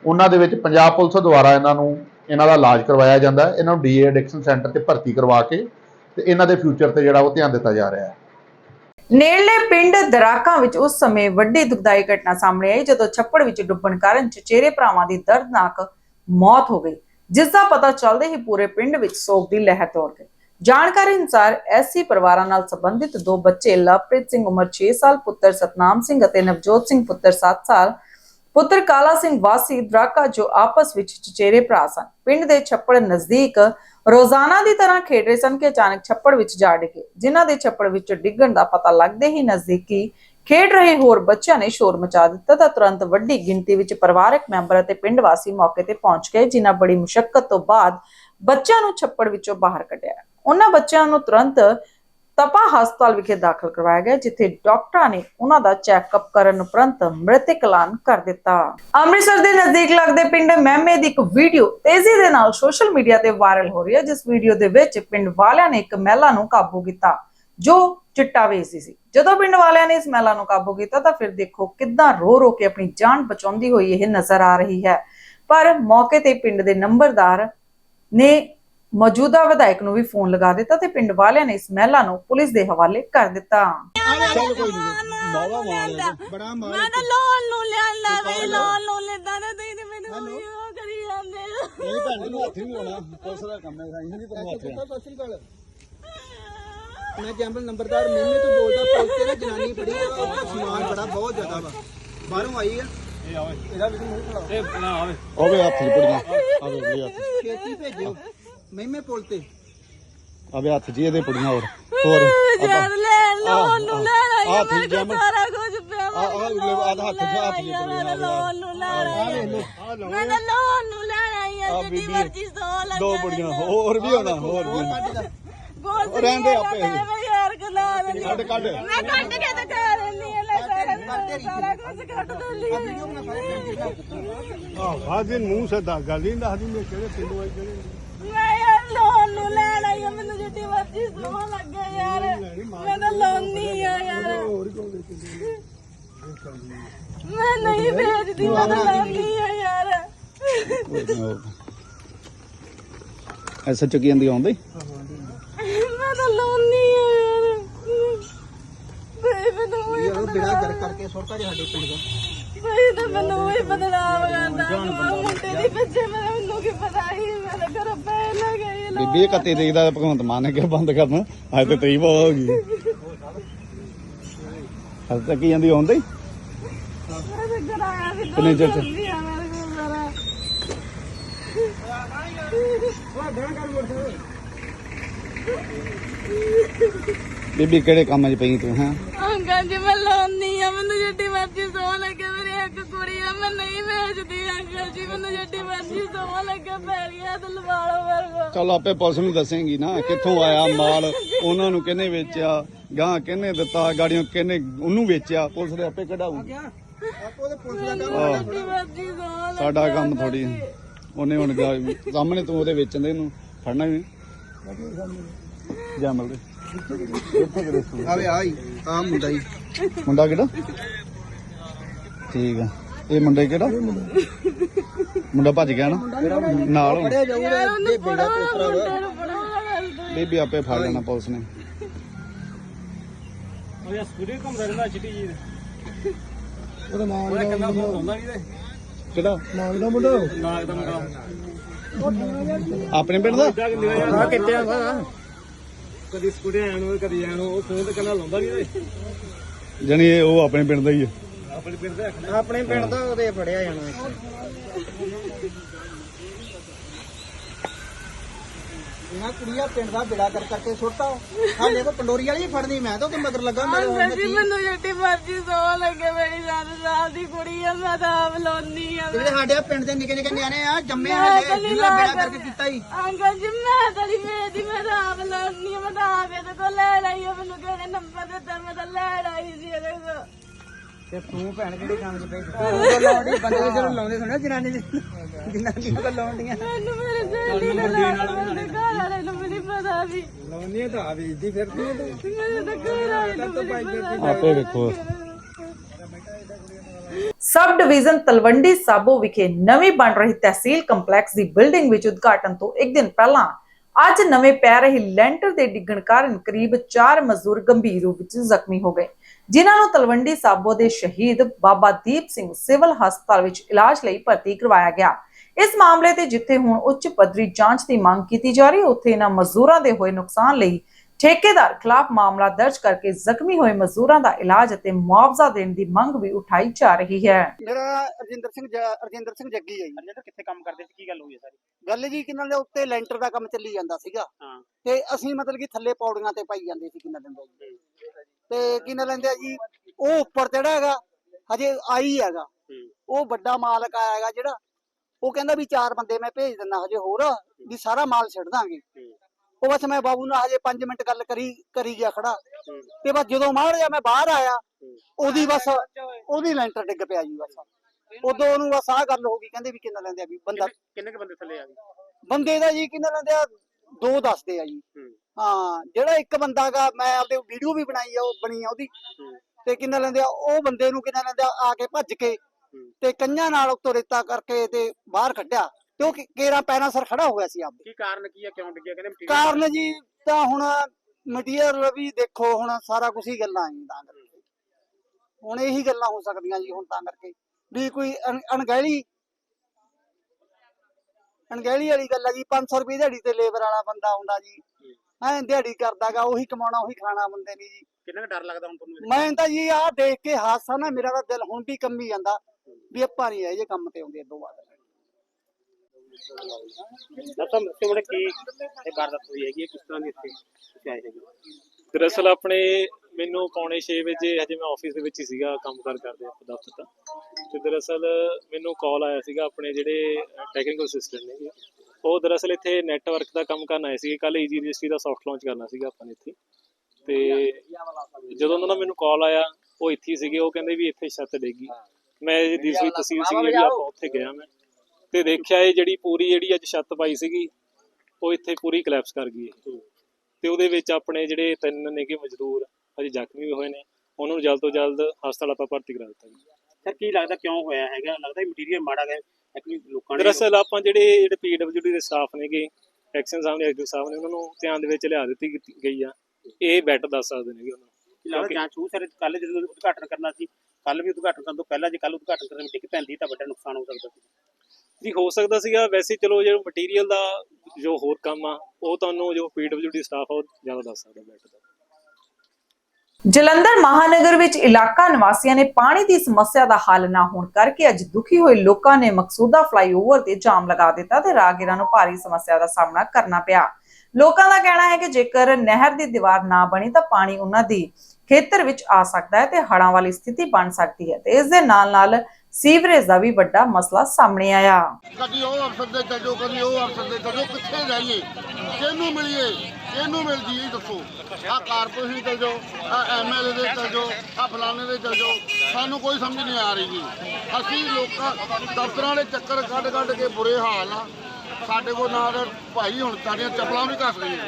ਉਹਨਾਂ ਦੇ ਵਿੱਚ ਪੰਜਾਬ ਪੁਲਿਸ ਦੁਆਰਾ ਇਹਨਾਂ ਨੂੰ, ਇਹਨਾਂ ਦਾ ਇਲਾਜ ਕਰਵਾਇਆ ਜਾਂਦਾ ਹੈ। ਇਹਨਾਂ ਨੂੰ ਡੀ ਐਡਿਕਸ਼ਨ ਸੈਂਟਰ 'ਤੇ ਭਰਤੀ ਕਰਵਾ ਕੇ ਤੇ ਇਹਨਾਂ ਦੇ ਫਿਊਚਰ ਤੇ ਜਿਹੜਾ ਉਹ ਧਿਆਨ ਦਿੱਤਾ ਜਾ ਰਿਹਾ ਹੈ। ਨੇੜਲੇ ਪਿੰਡ ਦਰਾਕਾਂ ਵਿੱਚ ਉਸ ਸਮੇਂ ਵੱਡੀ ਦੁਖਦਾਈ ਘਟਨਾ ਸਾਹਮਣੇ ਆਈ, ਜਦੋਂ ਛੱਪੜ ਵਿੱਚ ਡੁੱਬਣ ਕਾਰਨ ਚਚੇਰੇ ਭਰਾਵਾਂ ਦੀ ਦਰਦਨਾਕ ਮੌਤ ਹੋ ਗਈ, ਜਿਸ ਦਾ ਪਤਾ ਚੱਲਦੇ ਹੀ ਪੂਰੇ ਪਿੰਡ ਵਿੱਚ ਸੋਗ ਦੀ ਲਹਿਰ ਦੌੜ ਗਈ। ਜਾਣਕਾਰੀ ਅਨੁਸਾਰ ਐਸੀ ਪਰਿਵਾਰਾਂ ਨਾਲ ਸੰਬੰਧਿਤ ਦੋ ਬੱਚੇ ਲਵਪ੍ਰੀਤ ਸਿੰਘ ਉਮਰ 6 ਸਾਲ, ਪੁੱਤਰ ਸਤਨਾਮ ਸਿੰਘ ਅਤੇ ਨਵਜੋਤ ਸਿੰਘ ਪੁੱਤਰ 7 ਸਾਲ, ਪੁੱਤਰ ਕਾਲਾ ਸਿੰਘ ਵਾਸੀ ਦਰਾਕਾ ਜੋ ਆਪਸ ਵਿੱਚ ਚਚੇਰੇ ਭਰਾ ਸਨ। ਪਿੰਡ ਦੇ ਛੱਪੜ ਨਜ਼ਦੀਕ ਰੋਜ਼ਾਨਾ ਦੀ ਤਰ੍ਹਾਂ ਖੇਡ ਰਹੇ ਸਨ ਕਿ ਅਚਾਨਕ ਛੱਪੜ ਵਿੱਚ ਜਾ ਡਿੱਗੇ। ਜਿਨ੍ਹਾਂ ਦੇ ਛੱਪੜ ਵਿੱਚ ਡਿੱਗਣ ਦਾ ਪਤਾ ਲੱਗਦੇ ਹੀ ਨਜ਼ਦੀਕੀ ਖੇਡ ਰਹੇ ਹੋਰ ਬੱਚਿਆਂ ਨੇ ਸ਼ੋਰ ਮਚਾ ਦਿੱਤਾ ਤਾਂ ਤੁਰੰਤ ਵੱਡੀ ਗਿਣਤੀ ਵਿੱਚ ਪਰਿਵਾਰਕ ਮੈਂਬਰ ਅਤੇ ਪਿੰਡ ਵਾਸੀ ਮੌਕੇ ਤੇ ਪਹੁੰਚ ਗਏ, ਜਿਨ੍ਹਾਂ ਬੜੀ ਮੁਸ਼ਕਲ ਤੋਂ ਬਾਅਦ ਬੱਚਿਆਂ ਨੂੰ ਛੱਪੜ ਵਿੱਚੋਂ ਬਾਹਰ ਕੱਢਿਆ। ਉਹਨਾਂ ਬੱਚਿਆਂ ਨੂੰ ਤੁਰੰਤ ਤਪਾ ਹਸਪਤਾਲ ਵਿਖੇ ਦਾਖਲ ਕਰਵਾਇਆ ਗਿਆ, ਜਿੱਥੇ ਡਾਕਟਰਾਂ ਨੇ ਉਹਨਾਂ ਦਾ ਚੈੱਕਅਪ ਕਰਨ ਉਪਰੰਤ ਮ੍ਰਿਤਕ ਐਲਾਨ ਕਰ ਦਿੱਤਾ। ਅੰਮ੍ਰਿਤਸਰ ਦੇ ਨਜ਼ਦੀਕ ਲੱਗਦੇ ਪਿੰਡ ਮਹਿਮੇ ਦੀ ਇੱਕ ਵੀਡੀਓ ਤੇਜ਼ੀ ਦੇ ਨਾਲ ਸੋਸ਼ਲ ਮੀਡੀਆ ਤੇ ਵਾਇਰਲ ਹੋ ਰਹੀ ਹੈ, ਜਿਸ ਵੀਡੀਓ ਦੇ ਵਿੱਚ ਪਿੰਡ ਵਾਲਿਆਂ ਨੇ ਇੱਕ ਮਹਿਲਾ ਨੂੰ ਕਾਬੂ ਕੀਤਾ, ਜੋ ਚਿੱਟਾ ਵੇਚਦੀ ਸੀ। ਜਦੋਂ ਪਿੰਡ ਵਾਲਿਆਂ ਨੇ ਇਸ ਮਹਿਲਾ ਨੂੰ ਕਾਬੂ ਕੀਤਾ, ਤਾਂ ਫਿਰ ਦੇਖੋ ਕਿੱਦਾਂ ਰੋ ਰੋ ਕੇ ਆਪਣੀ ਜਾਨ ਬਚਾਉਂਦੀ ਹੋਈ ਇਹ ਨਜ਼ਰ ਆ ਰਹੀ ਹੈ। ਪਰ ਮੌਕੇ ਤੇ ਪਿੰਡ ਦੇ ਨੰਬਰਦਾਰ ਨੇ ਮੌਜੂਦਾ ਵਿਧਾਇਕ ਨੂੰ ਵੀ ਫੋਨ ਲਗਾ ਦਿੱਤਾ ਤੇ ਪਿੰਡ ਵਾਲਿਆਂ ਨੇ ਇਸ ਮਹਿਲਾ ਨੂੰ ਪੁਲਿਸ ਦੇ ਹਵਾਲੇ ਕਰ ਦਿੱਤਾ। ਮੈਂ ਤਾਂ ਲੋਨ ਨੂੰ ਲਿਆਂਦਾ ਬਈ ਲੋਨ ਨੂੰ ਲੈਂਦਾ ਨਾ ਤੁਸੀਂ ਤੇ ਮੈਨੂੰ ਉਹੀ ਉਹ ਕਰੀ ਜਾਂਦੇ ਹੋ। ਨਹੀਂ ਭੈਣ ਨੂੰ ਹੱਥ ਨਹੀਂ ਲਾਉਣਾ ਪੁਲਿਸ ਦਾ ਕੰਮ ਹੈ ਸਾਈਂ ਨਹੀਂ ਤੈਨੂੰ ਹੱਥ। ਮੈਂ ਜੰਬਲ ਨੰਬਰਦਾਰ ਮਹੀਨੇ ਤੋਂ ਬੋਲਦਾ ਪੁਲਿਸ ਤੇ ਨਾ ਜਨਾਨੀ ਫੜੀ ਆ ਉਹਦਾ ਸਮਾਨ ਬੜਾ ਬਹੁਤ ਜ਼ਿਆਦਾ ਵਾ। ਬਾਹਰੋਂ ਆਈ ਆ। ਆਵੇ। ਹੱਥ 'ਚ ਪੁੜੀਆਂ ਆਵੇ ਅਗਲੇ ਹੱਥ। ਛੇਤੀ ਭੇਜਿਓ। ਮਹਿਮੇ ਪੁਲ ਤੇ। ਆਵੇ ਹੱਥ 'ਚ ਇਹਦੇ ਪੁੜੀਆਂ ਹੋਰ। ਹੋਰ ਜਦ ਲੈ ਲੋਨ ਨੂੰ ਲੈਣਾ ਆਹ ਹੀ ਠੀਕ। ਕੋਲ ਸਾਰਾ ਕੁਝ ਪਿਆ ਆਹ- ਆਹ ਉਰਲੇ ਆਹ ਹੱਥ 'ਚ ਹੱਥ ਮੈਂ ਪੁੜੀਆਂ ਲੋਨ ਨੂੰ ਲੈਣਾ ਹੀ ਆ। ਮੈਂ ਤਾਂ ਲੋਨ ਨੂੰ ਲੈਣਾ ਹੀ ਆ ਜਿੱਦੀ ਮਰਜ਼ੀ ਸੋ ਲੱਗੇ ਦੋ ਪੁੜੀਆਂ ਹੋਰ ਵੀ ਹੋਣਾ ਹੋਰ ਵੀ ਗੋਲ ਰਹਿਣ ਦੇ ਆਪੇ। ਯਾਰ ਦੇ ਕੱਢ ਕੱਢ। ਮੈਂ ਕੱਢ ਕੇ ਤਾਂ ਕਰ ਆ ਲੈ ਸਾਰਾ ਕੁਝ ਕੱਢ ਦਿੰਦੀ ਆ। ਆਹ ਦਿਨ ਮੂੰਹ ਸਿੱਧਾ ਗੱਲ ਹੀ ਦੱਸਦੀ ਮੈਂ ਕਿਹੜੇ ਪਿੰਡੋਂ ਆਈ ਕਿਹੜੇ ਮੈਂ ਲੈਣ ਆਈ ਆ ਮੈਨੂੰ ਜਿੱਡੀ ਮਰਜ਼ੀ ਸੋਹ ਲੱਗੇ ਯਾਰ। ਮੈਂ ਤਾਂ ਲੋਨੀ ਆ ਯਾਰ। ਮੈਂ ਨਹੀਂ ਵੇਚਦੀ ਮੈਂ ਤਾਂ ਲੋਨੀ ਆ ਯਾਰ। ਐਸਾ ਚੱਕੀ ਜਾਂਦੀ ਆਉਂਦੀ? ਮੈਂ ਤਾਂ ਲੋਨੀ ਆ ਯਾਰ। ਬਈ ਮੈਨੂੰ ਉਹ ਬਿੜਾ ਕਰ ਕਰਕੇ ਸੁੱਟਾ ਜੇ ਸਾਡੇ ਪਿੰਡ ਦਾ। ਬਈ ਤਾਂ ਮੈਨੂੰ ਉਹੀ ਬਦਨਾਮ ਕਰਦਾ ਤੂੰ ਮੁੰਡੇ ਦੀ ਪਿੱਛੇ ਮੈਂ ਮੈਨੂੰ ਕੀ ਪਤਾ ਹੀ ਮੇਰੇ ਘਰ ਪੈ ਨਾ ਗਈ ਲੋਨ ਬੀਬੀ ਇਹ ਕੱਤੇ ਦੇਖਦਾ ਭਗਵੰਤ ਮਾਨ ਕਿਹਾ ਬੰਦ ਕਰਨਾ ਅੱਜ ਤੇ ਤਰੀ ਬਹੁਤ ਹੋ ਗਈ। ਅੱਜ ਤੱਕ ਜਾਂਦੀ ਆਉਂਦੀ ਵੀ ਦੋ ਕਿੰਨੇ ਚਿਰ ਚ? ਸਾਲ ਦੀ ਆ ਮੇਰੇ ਕੋਲ ਸਾਰਾ ਬੀਬੀ ਕਿਹੜੇ ਕੰਮ 'ਚ ਪਈ ਤੂੰ ਹਾਂ? ਅੰਕਲ ਜੀ ਮੈਂ ਲਾਉਣੀ ਆ ਮੈਨੂੰ ਜਿੱਡੀ ਮਰਜ਼ੀ ਸੋਹ ਲੱਗੇ ਮੇਰੀ ਇੱਕ ਕੁੜੀ ਆ ਮੈਂ ਨਹੀਂ ਵੇਚਦੀ ਅੰਕਲ ਜੀ ਮੈਨੂੰ ਜਿੱਡੀ ਮਰਜ਼ੀ ਸੋਹ ਲੱਗੇ ਪੈਰੀਆਂ ਤੇ ਲਵਾ ਲਓ ਮੇਰੇ ਕੋਲ। ਚੱਲ ਆਪੇ ਪੁਲਿਸ ਨੂੰ ਦੱਸੇਂਗੀ ਨਾ ਕਿੱਥੋਂ ਆਇਆ ਮਾਲ ਉਹਨਾਂ ਨੂੰ ਕਿਹਨੇ ਵੇਚਿਆ ਗਾਂ ਕਿਹਨੇ ਦਿੱਤਾ ਗਾੜੀਆਂ ਕਿਹਨੇ ਉਹਨੂੰ ਵੇਚਿਆ ਪੁਲਿਸ ਦੇ ਆਪੇ ਕਢਾਊਗੀ। ਜਿੱਡੀ ਮਰਜ਼ੀ ਸੋਹ ਲੱਗੇ ਸਾਡਾ ਕੰਮ ਥੋੜੀ ਉਹਨੇ ਹੁਣ ਗਾ- ਸਾਹਮਣੇ ਤੂੰ ਉਹਦੇ ਵੇਚਣ ਦੇ ਇਹਨੂੰ ਫੜਨਾ ਵੀ ਜਮਲ ਦੇ। ਆਵੇ ਆਈ ਆ ਮੁੰਡਾ ਹੀ। ਮੁੰਡਾ ਕਿਹੜਾ? ਠੀਕ ਆ। ਇਹ ਮੁੰਡਾ ਕਿਹੜਾ? ਮੁੰਡਾ ਭੱਜ ਗਿਆ ਨਾ। ਨਾਲ ਹੁਣ। ਯਾਰ ਉਹਨੂੰ ਬੇੜਾ ਮੁੰਡੇ ਨੂੰ। ਬੀਬੀ ਆਪੇ ਫੜ ਲੈਣਾ ਪੁਲਿਸ ਨੇ ਉਹਦਾ ਨਾਮ ਕਿਹੜਾ? ਨਾਗ ਦਾ ਮੁੰਡਾ ਨਾਗ ਦਾ ਮੁੰਡਾ। ਆਪਣੇ ਪਿੰਡ ਦਾ? ਆ ਕਿੱਥੇ ਆ? ਕਦੀ ਸਕੂਟਰ ਆਇਆ ਨੂੰ ਕਦੀ ਨੂੰ ਉਹ ਫੋਨ ਤੇ ਕੱਲਾ ਲਾਉਂਦਾ ਨਹੀਂ ਜਣੀ ਇਹ ਉਹ ਆਪਣੇ ਪਿੰਡ ਦਾ ਹੀ ਹੈ। ਆਪਣੇ ਪਿੰਡ ਦਾ ਆਪਣੇ ਪਿੰਡ ਦਾ ਉਹਦੇ ਫੜਿਆ ਜਾਣਾ ਇਹਨਾਂ ਕੁੜੀਆਂ ਪਿੰਡ ਦਾ ਬਿੜਾ ਕਰ ਕਰਕੇ ਸੁੱਟਾ ਹਾਲੇ ਕੋ ਪੰਡੋਰੀ ਵਾਲੀ ਫੜਨੀ ਮੈਂ ਤਾਂ ਉਹਦੇ ਮਗਰ ਲੱਗਾ ਮੇਰੇ ਅੰਕਲ ਜੀ ਮੈਨੂੰ ਜਿੱਡੀ ਮਰਜ਼ੀ ਸੌ ਲੱਗੇ ਮੇਰੀ ਸੱਤ ਸਾਲ ਦੀ ਕੁੜੀ ਆ ਮੈਂ ਤਾਂ ਆਪ ਲਾਉਣੀ ਆ ਜਿਹੜੇ ਸਾਡੇ ਪਿੰਡ ਦੇ ਨਿੱਕੇ ਨਿੱਕੇ ਨਿਆਣੇ ਆ ਜੰਮੇ ਮੈਂ ਹਲੇ ਤਾਂ ਨਹੀਂ ਜਿਹੜਾ ਲਾ ਬਿੜਾ ਕਰਕੇ ਕੀਤਾ ਹੀ। ਅੰਕਲ ਜੀ ਮੈਂ ਤਾਂ ਨਹੀਂ ਵੇਚਦੀ ਮੈਂ ਤਾਂ ਆਪ ਲਾਉਣੀ ਆ ਮੈਂ ਤਾਂ ਆਪ ਇਹਦੇ ਕੋਲ ਲੈ ਲਈ ਆ ਮੈਨੂੰ ਕਿਹਨੇ ਨੰਬਰ ਦਿੱਤਾ ਮੈਂ ਤਾਂ ਲੈ ਆਈ ਸੀ ਇਹਦੇ ਕੋਲ। ਤੇ ਤੂੰ ਭੈਣ ਕਿਹੜੇ ਕੰਮ 'ਚ ਪਈ ਲਾਉਂਦੀ ਬੰਦੇ ਜਦੋਂ ਲਾਉਂਦੇ ਸੁਣਿਆ ਜਨਾਨੀ ਦੇ ਜਨਾਨੀ ਨੂੰ ਲਾਉਂਦੀਆਂ ਮੈਨੂੰ ਮੇਰੇ ਸਹੇਲੀ ਨੇ ਲਾਇਆ ਮੇਰੇ ਘਰ ਵਾਲੇ ਨੂੰ ਵੀ ਨਹੀਂ ਪਤਾ ਵੀ ਲਾਉਂਦੀਆਂ ਤਾਂ ਆ ਵੇਚਦੀ ਫਿਰਦੀ ਹੈ ਤੂੰ। ਮੇਰੇ ਤਾਂ ਘਰ ਵਾਲੇ ਨੂੰ ਵੀ ਨਹੀਂ ਪਤਾ ਆਪੇ ਵੇਖੋ। ਸਬ ਡਿਵੀਜ਼ਨ ਤਲਵੰਡੀ ਸਾਬੋ ਵਿਖੇ ਨਵੀਂ ਬਣ ਰਹੀ ਤਹਿਸੀਲ ਕੰਪਲੈਕਸ ਦੀ ਬਿਲਡਿੰਗ ਵਿੱਚ ਉਦਘਾਟਨ ਤੋਂ ਇੱਕ ਦਿਨ ਪਹਿਲਾਂ ਅੱਜ ਨਵੇਂ ਪੈ ਰਹੀ ਲੈਂਟਰ ਦੇ ਡਿੱਗਣ ਕਾਰਨ ਕਰੀਬ 4 ਮਜ਼ਦੂਰ ਗੰਭੀਰ ਰੂਪ ਵਿੱਚ ਜ਼ਖਮੀ ਹੋ ਗਏ। ਜਿਨ੍ਹਾਂ ਨੂੰ ਤਲਵੰਡੀ ਸਾਬੋ ਦੇ ਸ਼ਹੀਦ ਬਾਬਾ ਦੀਪ ਸਿੰਘ ਸਿਵਲ ਹਸਪਤਾਲ ਵਿੱਚ ਇਲਾਜ ਲਈ ਭਰਤੀ ਕਰਵਾਇਆ ਗਿਆ। ਇਸ ਮਾਮਲੇ ਤੇ ਜਿੱਥੇ ਹੁਣ ਉੱਚ ਪੱਧਰੀ ਜਾਂਚ ਦੀ ਮੰਗ ਕੀਤੀ ਜਾ ਰਹੀ, ਉੱਥੇ ਇਹਨਾਂ ਮਜ਼ਦੂਰਾਂ ਦੇ ਹੋਏ ਨੁਕਸਾਨ ਲਈ ਠੇਕੇਦਾਰ ਖਿਲਾਫ ਮਾਮਲਾ ਦਰਜ ਕਰਕੇ ਜ਼ਖਮੀ ਹੋਏ ਮਜ਼ਦੂਰਾਂ ਦਾ ਇਲਾਜ ਅਤੇ ਮੁਆਵਜ਼ਾ ਦੇਣ ਦੀ ਮੰਗ ਵੀ ਉਠਾਈ ਜਾ ਰਹੀ ਹੈ। ਮੇਰਾ ਰਜਿੰਦਰ ਸਿੰਘ ਜ- ਰਜਿੰਦਰ ਸਿੰਘ ਜੱਗੀ ਹੈ ਜੀ। ਅਰਜਨ ਕਿੱਥੇ ਕੰਮ ਕਰਦੇ ਸੀ? ਕੀ ਗੱਲ ਹੋਈ ਹੈ ਸਾਰੀ? ਗੱਲ ਜੀ ਕਿਨਾਂ ਦੇ ਉੱਤੇ ਲੈਂਟਰ ਦਾ ਕੰਮ ਚੱਲੀ ਜਾਂਦਾ ਸੀਗਾ। ਹਾਂ। ਤੇ ਅਸੀਂ ਮਤਲਬ ਕਿ ਥੱਲੇ ਪੌੜੀਆਂ ਤੇ ਪਾਈ ਜਾਂਦੇ ਸੀ ਕਿੰਨਾ ਦਿਨ ਦਾ ਜੀ। ਤੇ ਕਿੰਨਾ ਲੈਂਦੇ ਆ ਜੀ ਉਹ ਉੱਪਰ ਜਿਹੜਾ ਹੈਗਾ ਹਜੇ ਆਈ ਹੈਗਾ। ਉਹ ਵੱਡਾ ਮਾਲਕ ਆਇਆ ਹੈਗਾ ਜਿਹੜਾ ਉਹ ਕਹਿੰਦਾ ਵੀ ਚਾਰ ਬੰਦੇ ਮੈਂ ਭੇਜ ਦਿੰਦਾ ਹਜੇ ਹੋਰ ਵੀ ਸਾਰਾ ਮਾਲ ਛੱਡ ਦਾਂਗੇ। ਉਹ ਬਸ ਮੈਂ ਬਾਬੂ ਨਾਲ ਹਜੇ 5 ਮਿੰਟ ਗੱਲ ਕਰੀ ਕਰੀ ਗਿਆ ਖੜਾ। ਤੇ ਬਸ ਜਦੋਂ ਮਾਰ ਜਾ ਮੈਂ ਬਾਹਰ ਆਇਆ ਉਹਦੀ ਬਸ ਉਹਦੀ ਲੈਂਟਰ ਡਿੱਗ ਪਿਆ ਜੀ ਬਸ। ਉਦੋਂ ਉਹਨੂੰ ਬਸ ਆਹ ਗੱਲ ਹੋ ਗਈ ਕਹਿੰਦੇ ਵੀ ਕਿੰਨਾ ਲੈਂਦੇ ਆ ਵੀ ਬੰਦਾ। ਕਿੰਨੇ ਕ ਬੰਦੇ ਥੱਲੇ ਆ ਗਏ ਬੰਦੇ ਦਾ ਜੀ ਕਿੰਨਾ ਲੈਂਦੇ ਆ? ਦੋ ਦੱਸਦੇ ਆ ਜੀ। ਹਾਂ। ਜਿਹੜਾ ਇੱਕ ਬੰਦਾ ਗਾ ਮੈਂ ਆਪਦੇ ਵੀਡੀਓ ਵੀ ਬਣਾਈ ਆ ਉਹ ਬਣੀ ਆ ਉਹਦੀ। ਤੇ ਕਿੰਨਾ ਲੈਂਦੇ ਆ? ਉਹ ਬੰਦੇ ਨੂੰ ਕਿੰਨਾ ਲੈਂਦੇ ਆ? ਆ ਕੇ ਭੱਜ ਕੇ ਤੇ ਕੰਨਾਂ ਨਾਲ ਉੱਤੋਂ ਰੇਤਾ ਕਰਕੇ ਤੇ ਬਾਹਰ ਕੱਢਿਆ। ਤੇ ਉਹ ਕਿ- ਕੇਰਾਂ ਪੈਰਾਂ ਸਰ ਖੜਾ ਹੋ ਗਿਆ ਸੀ ਆਪ ਕੀ ਕਾਰਨ ਕੀ ਹੈ ਕਿਉਂ ਡਿੱਗਿਆ? ਕਹਿੰਦੇ material ਕਾਰਨ ਜੀ ਤਾਂ ਹੁਣ ਮਟੀਰੀਅਲ ਵੀ ਦੇਖੋ ਹੁਣ ਸਾਰਾ ਕੁਝ ਹੀ ਗੱਲਾਂ ਆਈ ਤਾਂ ਕਰਕੇ। ਹੁਣ ਇਹੀ ਗੱਲਾਂ ਹੋ ਸਕਦੀਆਂ ਜੀ ਹੁਣ ਤਾਂ ਕਰਕੇ। ਵੀ ਕੋਈ ਅਣ- ਅਣਗਹਿਲੀ ਅਣਗਹਿਲੀ ਵਾਲੀ ਗੱਲ ਆ ਜੀ 500 ਰੁਪਏ ਦਿਹਾੜੀ ਤੇ ਲੇਬਰ ਵਾਲਾ ਬੰਦਾ ਆਉਂਦਾ ਜੀ। ਐਂ ਦਿਹਾੜੀ ਕਰਦਾਗਾ ਉਹੀ ਕਮਾਉਣਾ ਉਹੀ ਖਾਣਾ ਬੰਦੇ ਨੇ ਜੀ। ਕਿੰਨਾ ਕੁ ਡਰ ਲੱਗਦਾ ਹੁਣ ਤੁਹਾਨੂੰ ਮੈਂ ਤਾਂ ਜੀ ਆਹ ਦੇਖ ਕੇ ਹਾਸਾ ਨਾ ਮੇਰਾ ਤਾਂ ਦਿਲ ਹੁਣ ਵੀ ਕੰਬੀ ਜਾਂਦਾ। ਵੀ ਆਪਾਂ ਨਹੀਂ ਇਹ ਜੇ ਕੰਮ ਤੇ ਆਉਂਦੇ ਇਦੋਂ ਬਾਅਦ ਦੱਸੋ ਮੇਰੇ ਕੋਲ ਕੀ ਇਹ ਵਾਰਦਾਤ ਹੋਈ ਹੈਗੀ ਹੈ ਕਿਸ ਤਰ੍ਹਾਂ ਦੀ ਇੱਥੇ ਤੁਸੀਂ ਆਏ ਹੈਗੇ? ਦਰਅਸਲ ਆਪਣੇ ਮੈਨੂੰ ਪੌਣੇ 6 ਵਜੇ ਹਜੇ ਮੈਂ ਆਫਿਸ ਦੇ ਵਿੱਚ ਹੀ ਸੀਗਾ, ਕੰਮ ਕਾਰ ਕਰਦੇ ਆਪਾਂ ਦਫ਼ਤਰ ਦਾ। ਤੇ ਦਰਅਸਲ ਮੈਨੂੰ ਕਾਲ ਆਇਆ ਸੀਗਾ ਆਪਣੇ ਜਿਹੜੇ ਟੈਕਨੀਕਲ ਅਸਿਸਟੈਂਟ ਨੇ। ਉਹ ਦਰਅਸਲ ਇੱਥੇ ਨੈਟਵਰਕ ਦਾ ਕੰਮ ਕਰਨ ਆਏ ਸੀਗੇ। ਕੱਲ ਈਜੀ ਰਜਿਸਟਰੀ ਦਾ ਸੌਫਟ ਲਾਂਚ ਕਰਨਾ ਸੀਗਾ ਆਪਾਂ ਨੇ ਇੱਥੇ। ਤੇ ਜਦੋਂ ਉਹਨਾਂ ਦਾ ਮੈਨੂੰ ਕਾਲ ਆਇਆ, ਉਹ ਇੱਥੇ ਹੀ ਸੀਗੇ। ਉਹ ਕਹਿੰਦੇ ਵੀ ਇੱਥੇ ਛੱਤ ਡੇਗੀ ਮੈਂ ਇਹ ਦੂਸਰੀ ਤਸਵੀਰ ਸੀਗੀ ਜਿਹੜੀ ਆਪਾਂ ਉੱਥੇ ਗਿਆ ਮੈਂ। ਤੇ ਦੇਖਿਆ ਇਹ ਜਿਹੜੀ ਪੂਰੀ ਜਿਹੜੀ ਅੱਜ ਛੱਤ ਪਾਈ ਸੀਗੀ ਉਹ ਇੱਥੇ ਪੂਰੀ ਕਲੈਪਸ ਕਰ ਗਈ ਇਹ। ਤੇ ਉਹਦੇ ਵਿੱਚ ਆਪਣੇ ਜਿਹੜੇ ਤਿੰਨ ਨੇਗੇ ਮਜ਼ਦੂਰ ਅਜੇ ਜ਼ਖਮੀ ਵੀ ਹੋਏ ਨੇ। ਉਹਨਾਂ ਨੂੰ ਜਲਦ ਤੋਂ ਜਲਦ ਹਸਪਤਾਲ ਆਪਾਂ ਭਰਤੀ ਕਰਾ ਦਿੱਤਾ ਜੀ। ਸਰ ਕੀ ਲੱਗਦਾ ਕਿਉਂ ਹੋਇਆ ਹੈਗਾ? ਲੱਗਦਾ ਮਟੀਰੀਅਲ ਮਾੜਾ ਗਿਆ ਐਕਚੁਅਲੀ ਲੋਕਾਂ ਨੇ ਦਰਅਸਲ ਆਪਾਂ ਜਿਹੜੇ ਜਿਹੜੇ ਪੀਡਬਲਯੂਡੀ ਦੇ ਸਟਾਫ ਨੇਗੇ ਐਕਸ਼ਨ ਸਾਹਿਬ ਨੇ ਐਕਟਿਵ ਸਾਹਿਬ ਨੇ ਉਹਨਾਂ ਨੂੰ ਧਿਆਨ ਦੇ ਵਿੱਚ ਲਿਆ ਦਿੱਤੀ ਗਈ ਆ। ਇਹ ਬੈਟਰ ਦੱਸ ਸਕਦੇ ਨੇਗੇ ਉਹਨਾਂ ਨੂੰ। ਲੱਗਦਾ ਜਾਂਚ ਹੋਊ ਸਰ ਕੱਲ ਜਦੋਂ ਉਦਘਾਟਨ ਕਰਨਾ ਸੀ ਕੱਲ ਵੀ ਉਦਘਾਟਨ ਕਰਨ ਤੋਂ ਪਹਿਲਾਂ ਜੇ ਕੱਲ ਉਦਘਾਟਨ ਕਰਨ ਵਿੱਚ ਡਿੱਗ ਪੈਂਦੀ ਤਾਂ ਵੱਡਾ ਨੁਕਸਾਨ ਹੋ ਸਕਦਾ ਸੀ। ਜੀ ਹੋ ਸਕਦਾ ਸੀਗਾ। ਵੈਸੇ ਚਲੋ ਜਿਹੜਾ ਮਟੀਰੀਅਲ ਦਾ ਜੋ ਹੋਰ ਕੰਮ ਆ, ਉਹ ਤੁਹਾਨੂੰ ਜੋ ਪੀਡਬਲਯੂਡੀ ਸਟਾਫ ਆ, ਉਹ ਜ਼ਿਆਦਾ ਦੱਸ ਸਕਦਾ ਬੈਟਰ ਦਾ ਜਲੰਧਰ ਮਹਾਨਗਰ ਵਿੱਚ ਇਲਾਕਾ ਨਿਵਾਸੀਆਂ ਨੇ ਪਾਣੀ ਦੀ ਸਮੱਸਿਆ ਦਾ ਹੱਲ ਨਾ ਹੋਣ ਕਰਕੇ ਅੱਜ ਦੁਖੀ ਹੋਏ ਲੋਕਾਂ ਨੇ ਮਕਸੂਦਾ ਫਲਾਈਓਵਰ ਤੇ ਜਾਮ ਲਗਾ ਦਿੱਤਾ ਤੇ ਰਾਹਗੀਰਾਂ ਨੂੰ ਭਾਰੀ ਸਮੱਸਿਆ ਦਾ ਸਾਹਮਣਾ ਕਰਨਾ ਪਿਆ। ਲੋਕਾਂ ਦਾ ਕਹਿਣਾ ਹੈ ਕਿ ਜੇਕਰ ਨਹਿਰ ਦੀ ਦੀਵਾਰ ਨਾ ਬਣੀ ਤਾਂ ਪਾਣੀ ਉਹਨਾਂ ਦੀ ਖੇਤਰ ਵਿੱਚ ਆ ਸਕਦਾ ਹੈ ਤੇ ਹੜ੍ਹਾਂ ਵਾਲੀ ਸਥਿਤੀ ਬਣ ਸਕਦੀ ਹੈ ਤੇ ਇਸ ਦੇ ਨਾਲ ਨਾਲ ਸੀਵਰੇਜ ਦਾ ਵੀ ਵੱਡਾ ਮਸਲਾ ਸਾਹਮਣੇ ਆਇਆ। ਕਦੀ ਉਹ ਅਫਸਰ ਦੇ ਚੱਲ ਜਾਓ ਕਦੀ ਉਹ ਅਫਸਰ ਦੇ ਚੱਲ ਜਾਓ ਕਿੱਥੇ ਜਾਈਏ? ਕਿਹਨੂੰ ਮਿਲੀਏ? ਕਿਹਨੂੰ ਮਿਲ ਜੀ ਦੱਸੋ? ਆ ਕਾਰਪੋਰੇਸ਼ਨ ਚੱਲ ਜਾਓ ਆ ਐਮਐਲਏ ਦੇ ਚੱਲ ਜਾਓ ਆ ਫਲਾਣੇ ਦੇ ਚੱਲ ਜਾਓ ਸਾਨੂੰ ਕੋਈ ਸਮਝ ਨਹੀਂ ਆ ਰਹੀ ਜੀ। ਅਸੀਂ ਲੋਕਾਂ, ਦਫ਼ਤਰਾਂ ਦੇ ਚੱਕਰ ਕੱਢ ਕੱਢ ਕੇ ਬੁਰੇ ਹਾਲ ਆ। ਸਾਡੇ ਕੋਲ ਨਾਲ ਭਾਈ ਹੁਣ ਸਾਡੀਆਂ ਚੱਪਲਾਂ ਵੀ ਘਸ ਗਈਆਂ।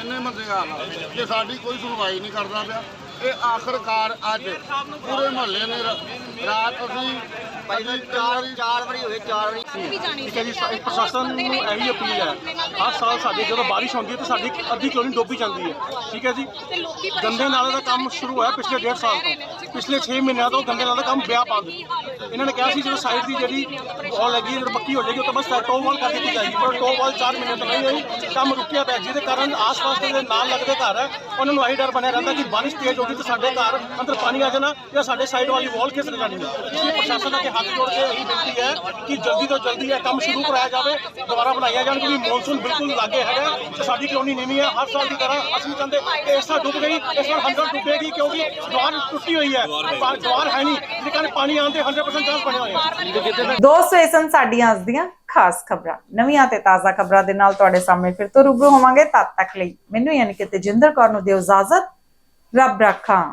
ਇੰਨੇ ਮੰਦੇ ਹਾਲ ਆ। ਕਿ ਸਾਡੀ ਕੋਈ ਸੁਣਵਾਈ ਨਹੀਂ ਕਰਦਾ ਪਿਆ। ਇਹ ਆਖਰਕਾਰ ਅੱਜ ਪੂਰੇ ਮਹੱਲੇ ਨੇ ਰਾ- ਰਾਤ ਅਸੀਂ ਚਾਰ ਚਾਰ ਵਾਰੀ ਹੋਏ ਚਾਰ ਵਾਰੀ। ਠੀਕ ਹੈ ਜੀ ਸਾ- ਪ੍ਰਸ਼ਾਸਨ ਨੂੰ ਇਹੀ ਅਪੀਲ ਹੈ। ਹਰ ਸਾਲ ਸਾਡੇ ਜਦੋਂ ਬਾਰਿਸ਼ ਹੁੰਦੀ ਹੈ ਤਾਂ ਸਾਡੀ ਅੱਧੀ ਕਲੋਨੀ ਡੋਬੀ ਜਾਂਦੀ ਹੈ। ਠੀਕ ਹੈ ਜੀ? ਗੰਦੇ ਨਾਲੇ ਦਾ ਕੰਮ ਸ਼ੁਰੂ ਹੋਇਆ ਪਿਛਲੇ ਡੇਢ ਸਾਲ ਤੋਂ। ਪਿਛਲੇ 6 ਮਹੀਨਿਆਂ ਤੋਂ ਗੰਦੇ ਨਾਲੇ ਦਾ ਕੰਮ ਬਿਆ ਬੰਦ ਇਹਨਾਂ ਨੇ ਕਿਹਾ ਸੀ ਜਦੋਂ ਸਾਈਡ ਦੀ ਜਿਹੜੀ ਵਾਲ ਲੱਗੀ ਹੈ, ਜਦੋਂ ਪੱਕੀ ਹੋ ਜਾਏਗੀ ਉਹ ਤਾਂ ਬਸ ਟੋਪ ਵਾਲ ਕਰ ਦਿੱਤੀ ਜਾਏਗੀ। ਪਰ ਟੋਪ ਵਾਲ 4 ਮਹੀਨੇ ਤੋਂ ਨਹੀਂ ਹੋਈ। ਕੰਮ ਰੁਕਿਆ ਪਿਆ। ਜਿਹਦੇ ਕਾਰਨ ਆਸ-ਪਾਸ ਦੇ ਨਾਲ ਲੱਗਦੇ ਘਰ ਹੈ ਉਹਨਾਂ ਨੂੰ ਆਹੀ ਡਰ ਬਣਿਆ ਰਹਿੰਦਾ ਕਿ ਬਾਰਿਸ਼ ਤੇਜ਼ ਹੋ ਗਈ ਤਾਂ ਸਾਡੇ ਘਰ ਅੰਦਰ ਪਾਣੀ ਆ ਜਾਣਾ ਜਾਂ ਸਾਡੇ ਸਾਈਡ ਵਾਲੀ ਵਾਲ ਖਿਸਕ ਜਾਣੀ ਹੈ। ਇਸ ਲਈ ਪ੍ਰਸ਼ਾਸਨ ਅੱਗੇ ਹੱਥ ਜੋੜ ਕੇ ਇਹੀ ਬੇਨਤੀ ਹੈ ਕਿ ਜਲਦੀ ਤੋਂ ਜਲਦੀ ਇਹ ਕੰਮ ਸ਼ੁਰੂ ਕਰਾਇਆ ਜਾਵੇ, ਦੁਬਾਰਾ ਬਣਾਇਆ ਜਾਣ, ਕਿਉਂਕਿ ਮੌਨਸੂਨ ਬਿਲਕੁਲ ਲਾਗੇ ਹੈਗਾ ਤੇ ਸਾਡੀ ਕਲੋਨੀ ਨੀਵੀਂ ਹੈ, ਹਰ ਸਾਲ ਦੀ ਤਰ੍ਹਾਂ ਅਸੀਂ ਚਾਹੁੰਦੇ ਕਿ ਇਸ ਸਾਲ ਡੁੱਬ ਗਈ ਇਸ ਵਾਰ 100 ਡੁੱਬੇਗੀ ਕਿਉਂਕਿ ਦੀਵਾਰ ਟੁੱਟੀ ਹੋਈ ਹੈ ਪਰ ਦੀਵਾਰ ਹੈ ਨਹੀਂ, ਜਿਹਦੇ ਕਾਰਨ ਪਾਣੀ ਆਉਣ ਦੇ 100% ਚਾਂਸ ਬਣੇ ਹੋਏ ਹੈ। ਦੋਸਤੋ, ਇਹ ਸਨ ਸਾਡੀਆਂ ਅੱਜ ਦੀਆਂ ਖਾਸ ਖਬਰਾਂ। ਨਵੀਆਂ ਤੇ ਤਾਜ਼ਾ ਖਬਰਾਂ ਦੇ ਨਾਲ ਤੁਹਾਡੇ ਸਾਹਮਣੇ ਫਿਰ ਤੋਂ ਰੂਬਰੂ ਹੋਵਾਂਗੇ ਤਦ ਤੱਕ ਲਈ ਮੈਨੂੰ ਯਾਨੀ ਕਿ ਤੇਜਿੰਦਰ ਕੌਰ ਨੂੰ ਦਿਓ ਇਜਾਜ਼ਤ। ਰੱਬ ਰੱਖਾਂ।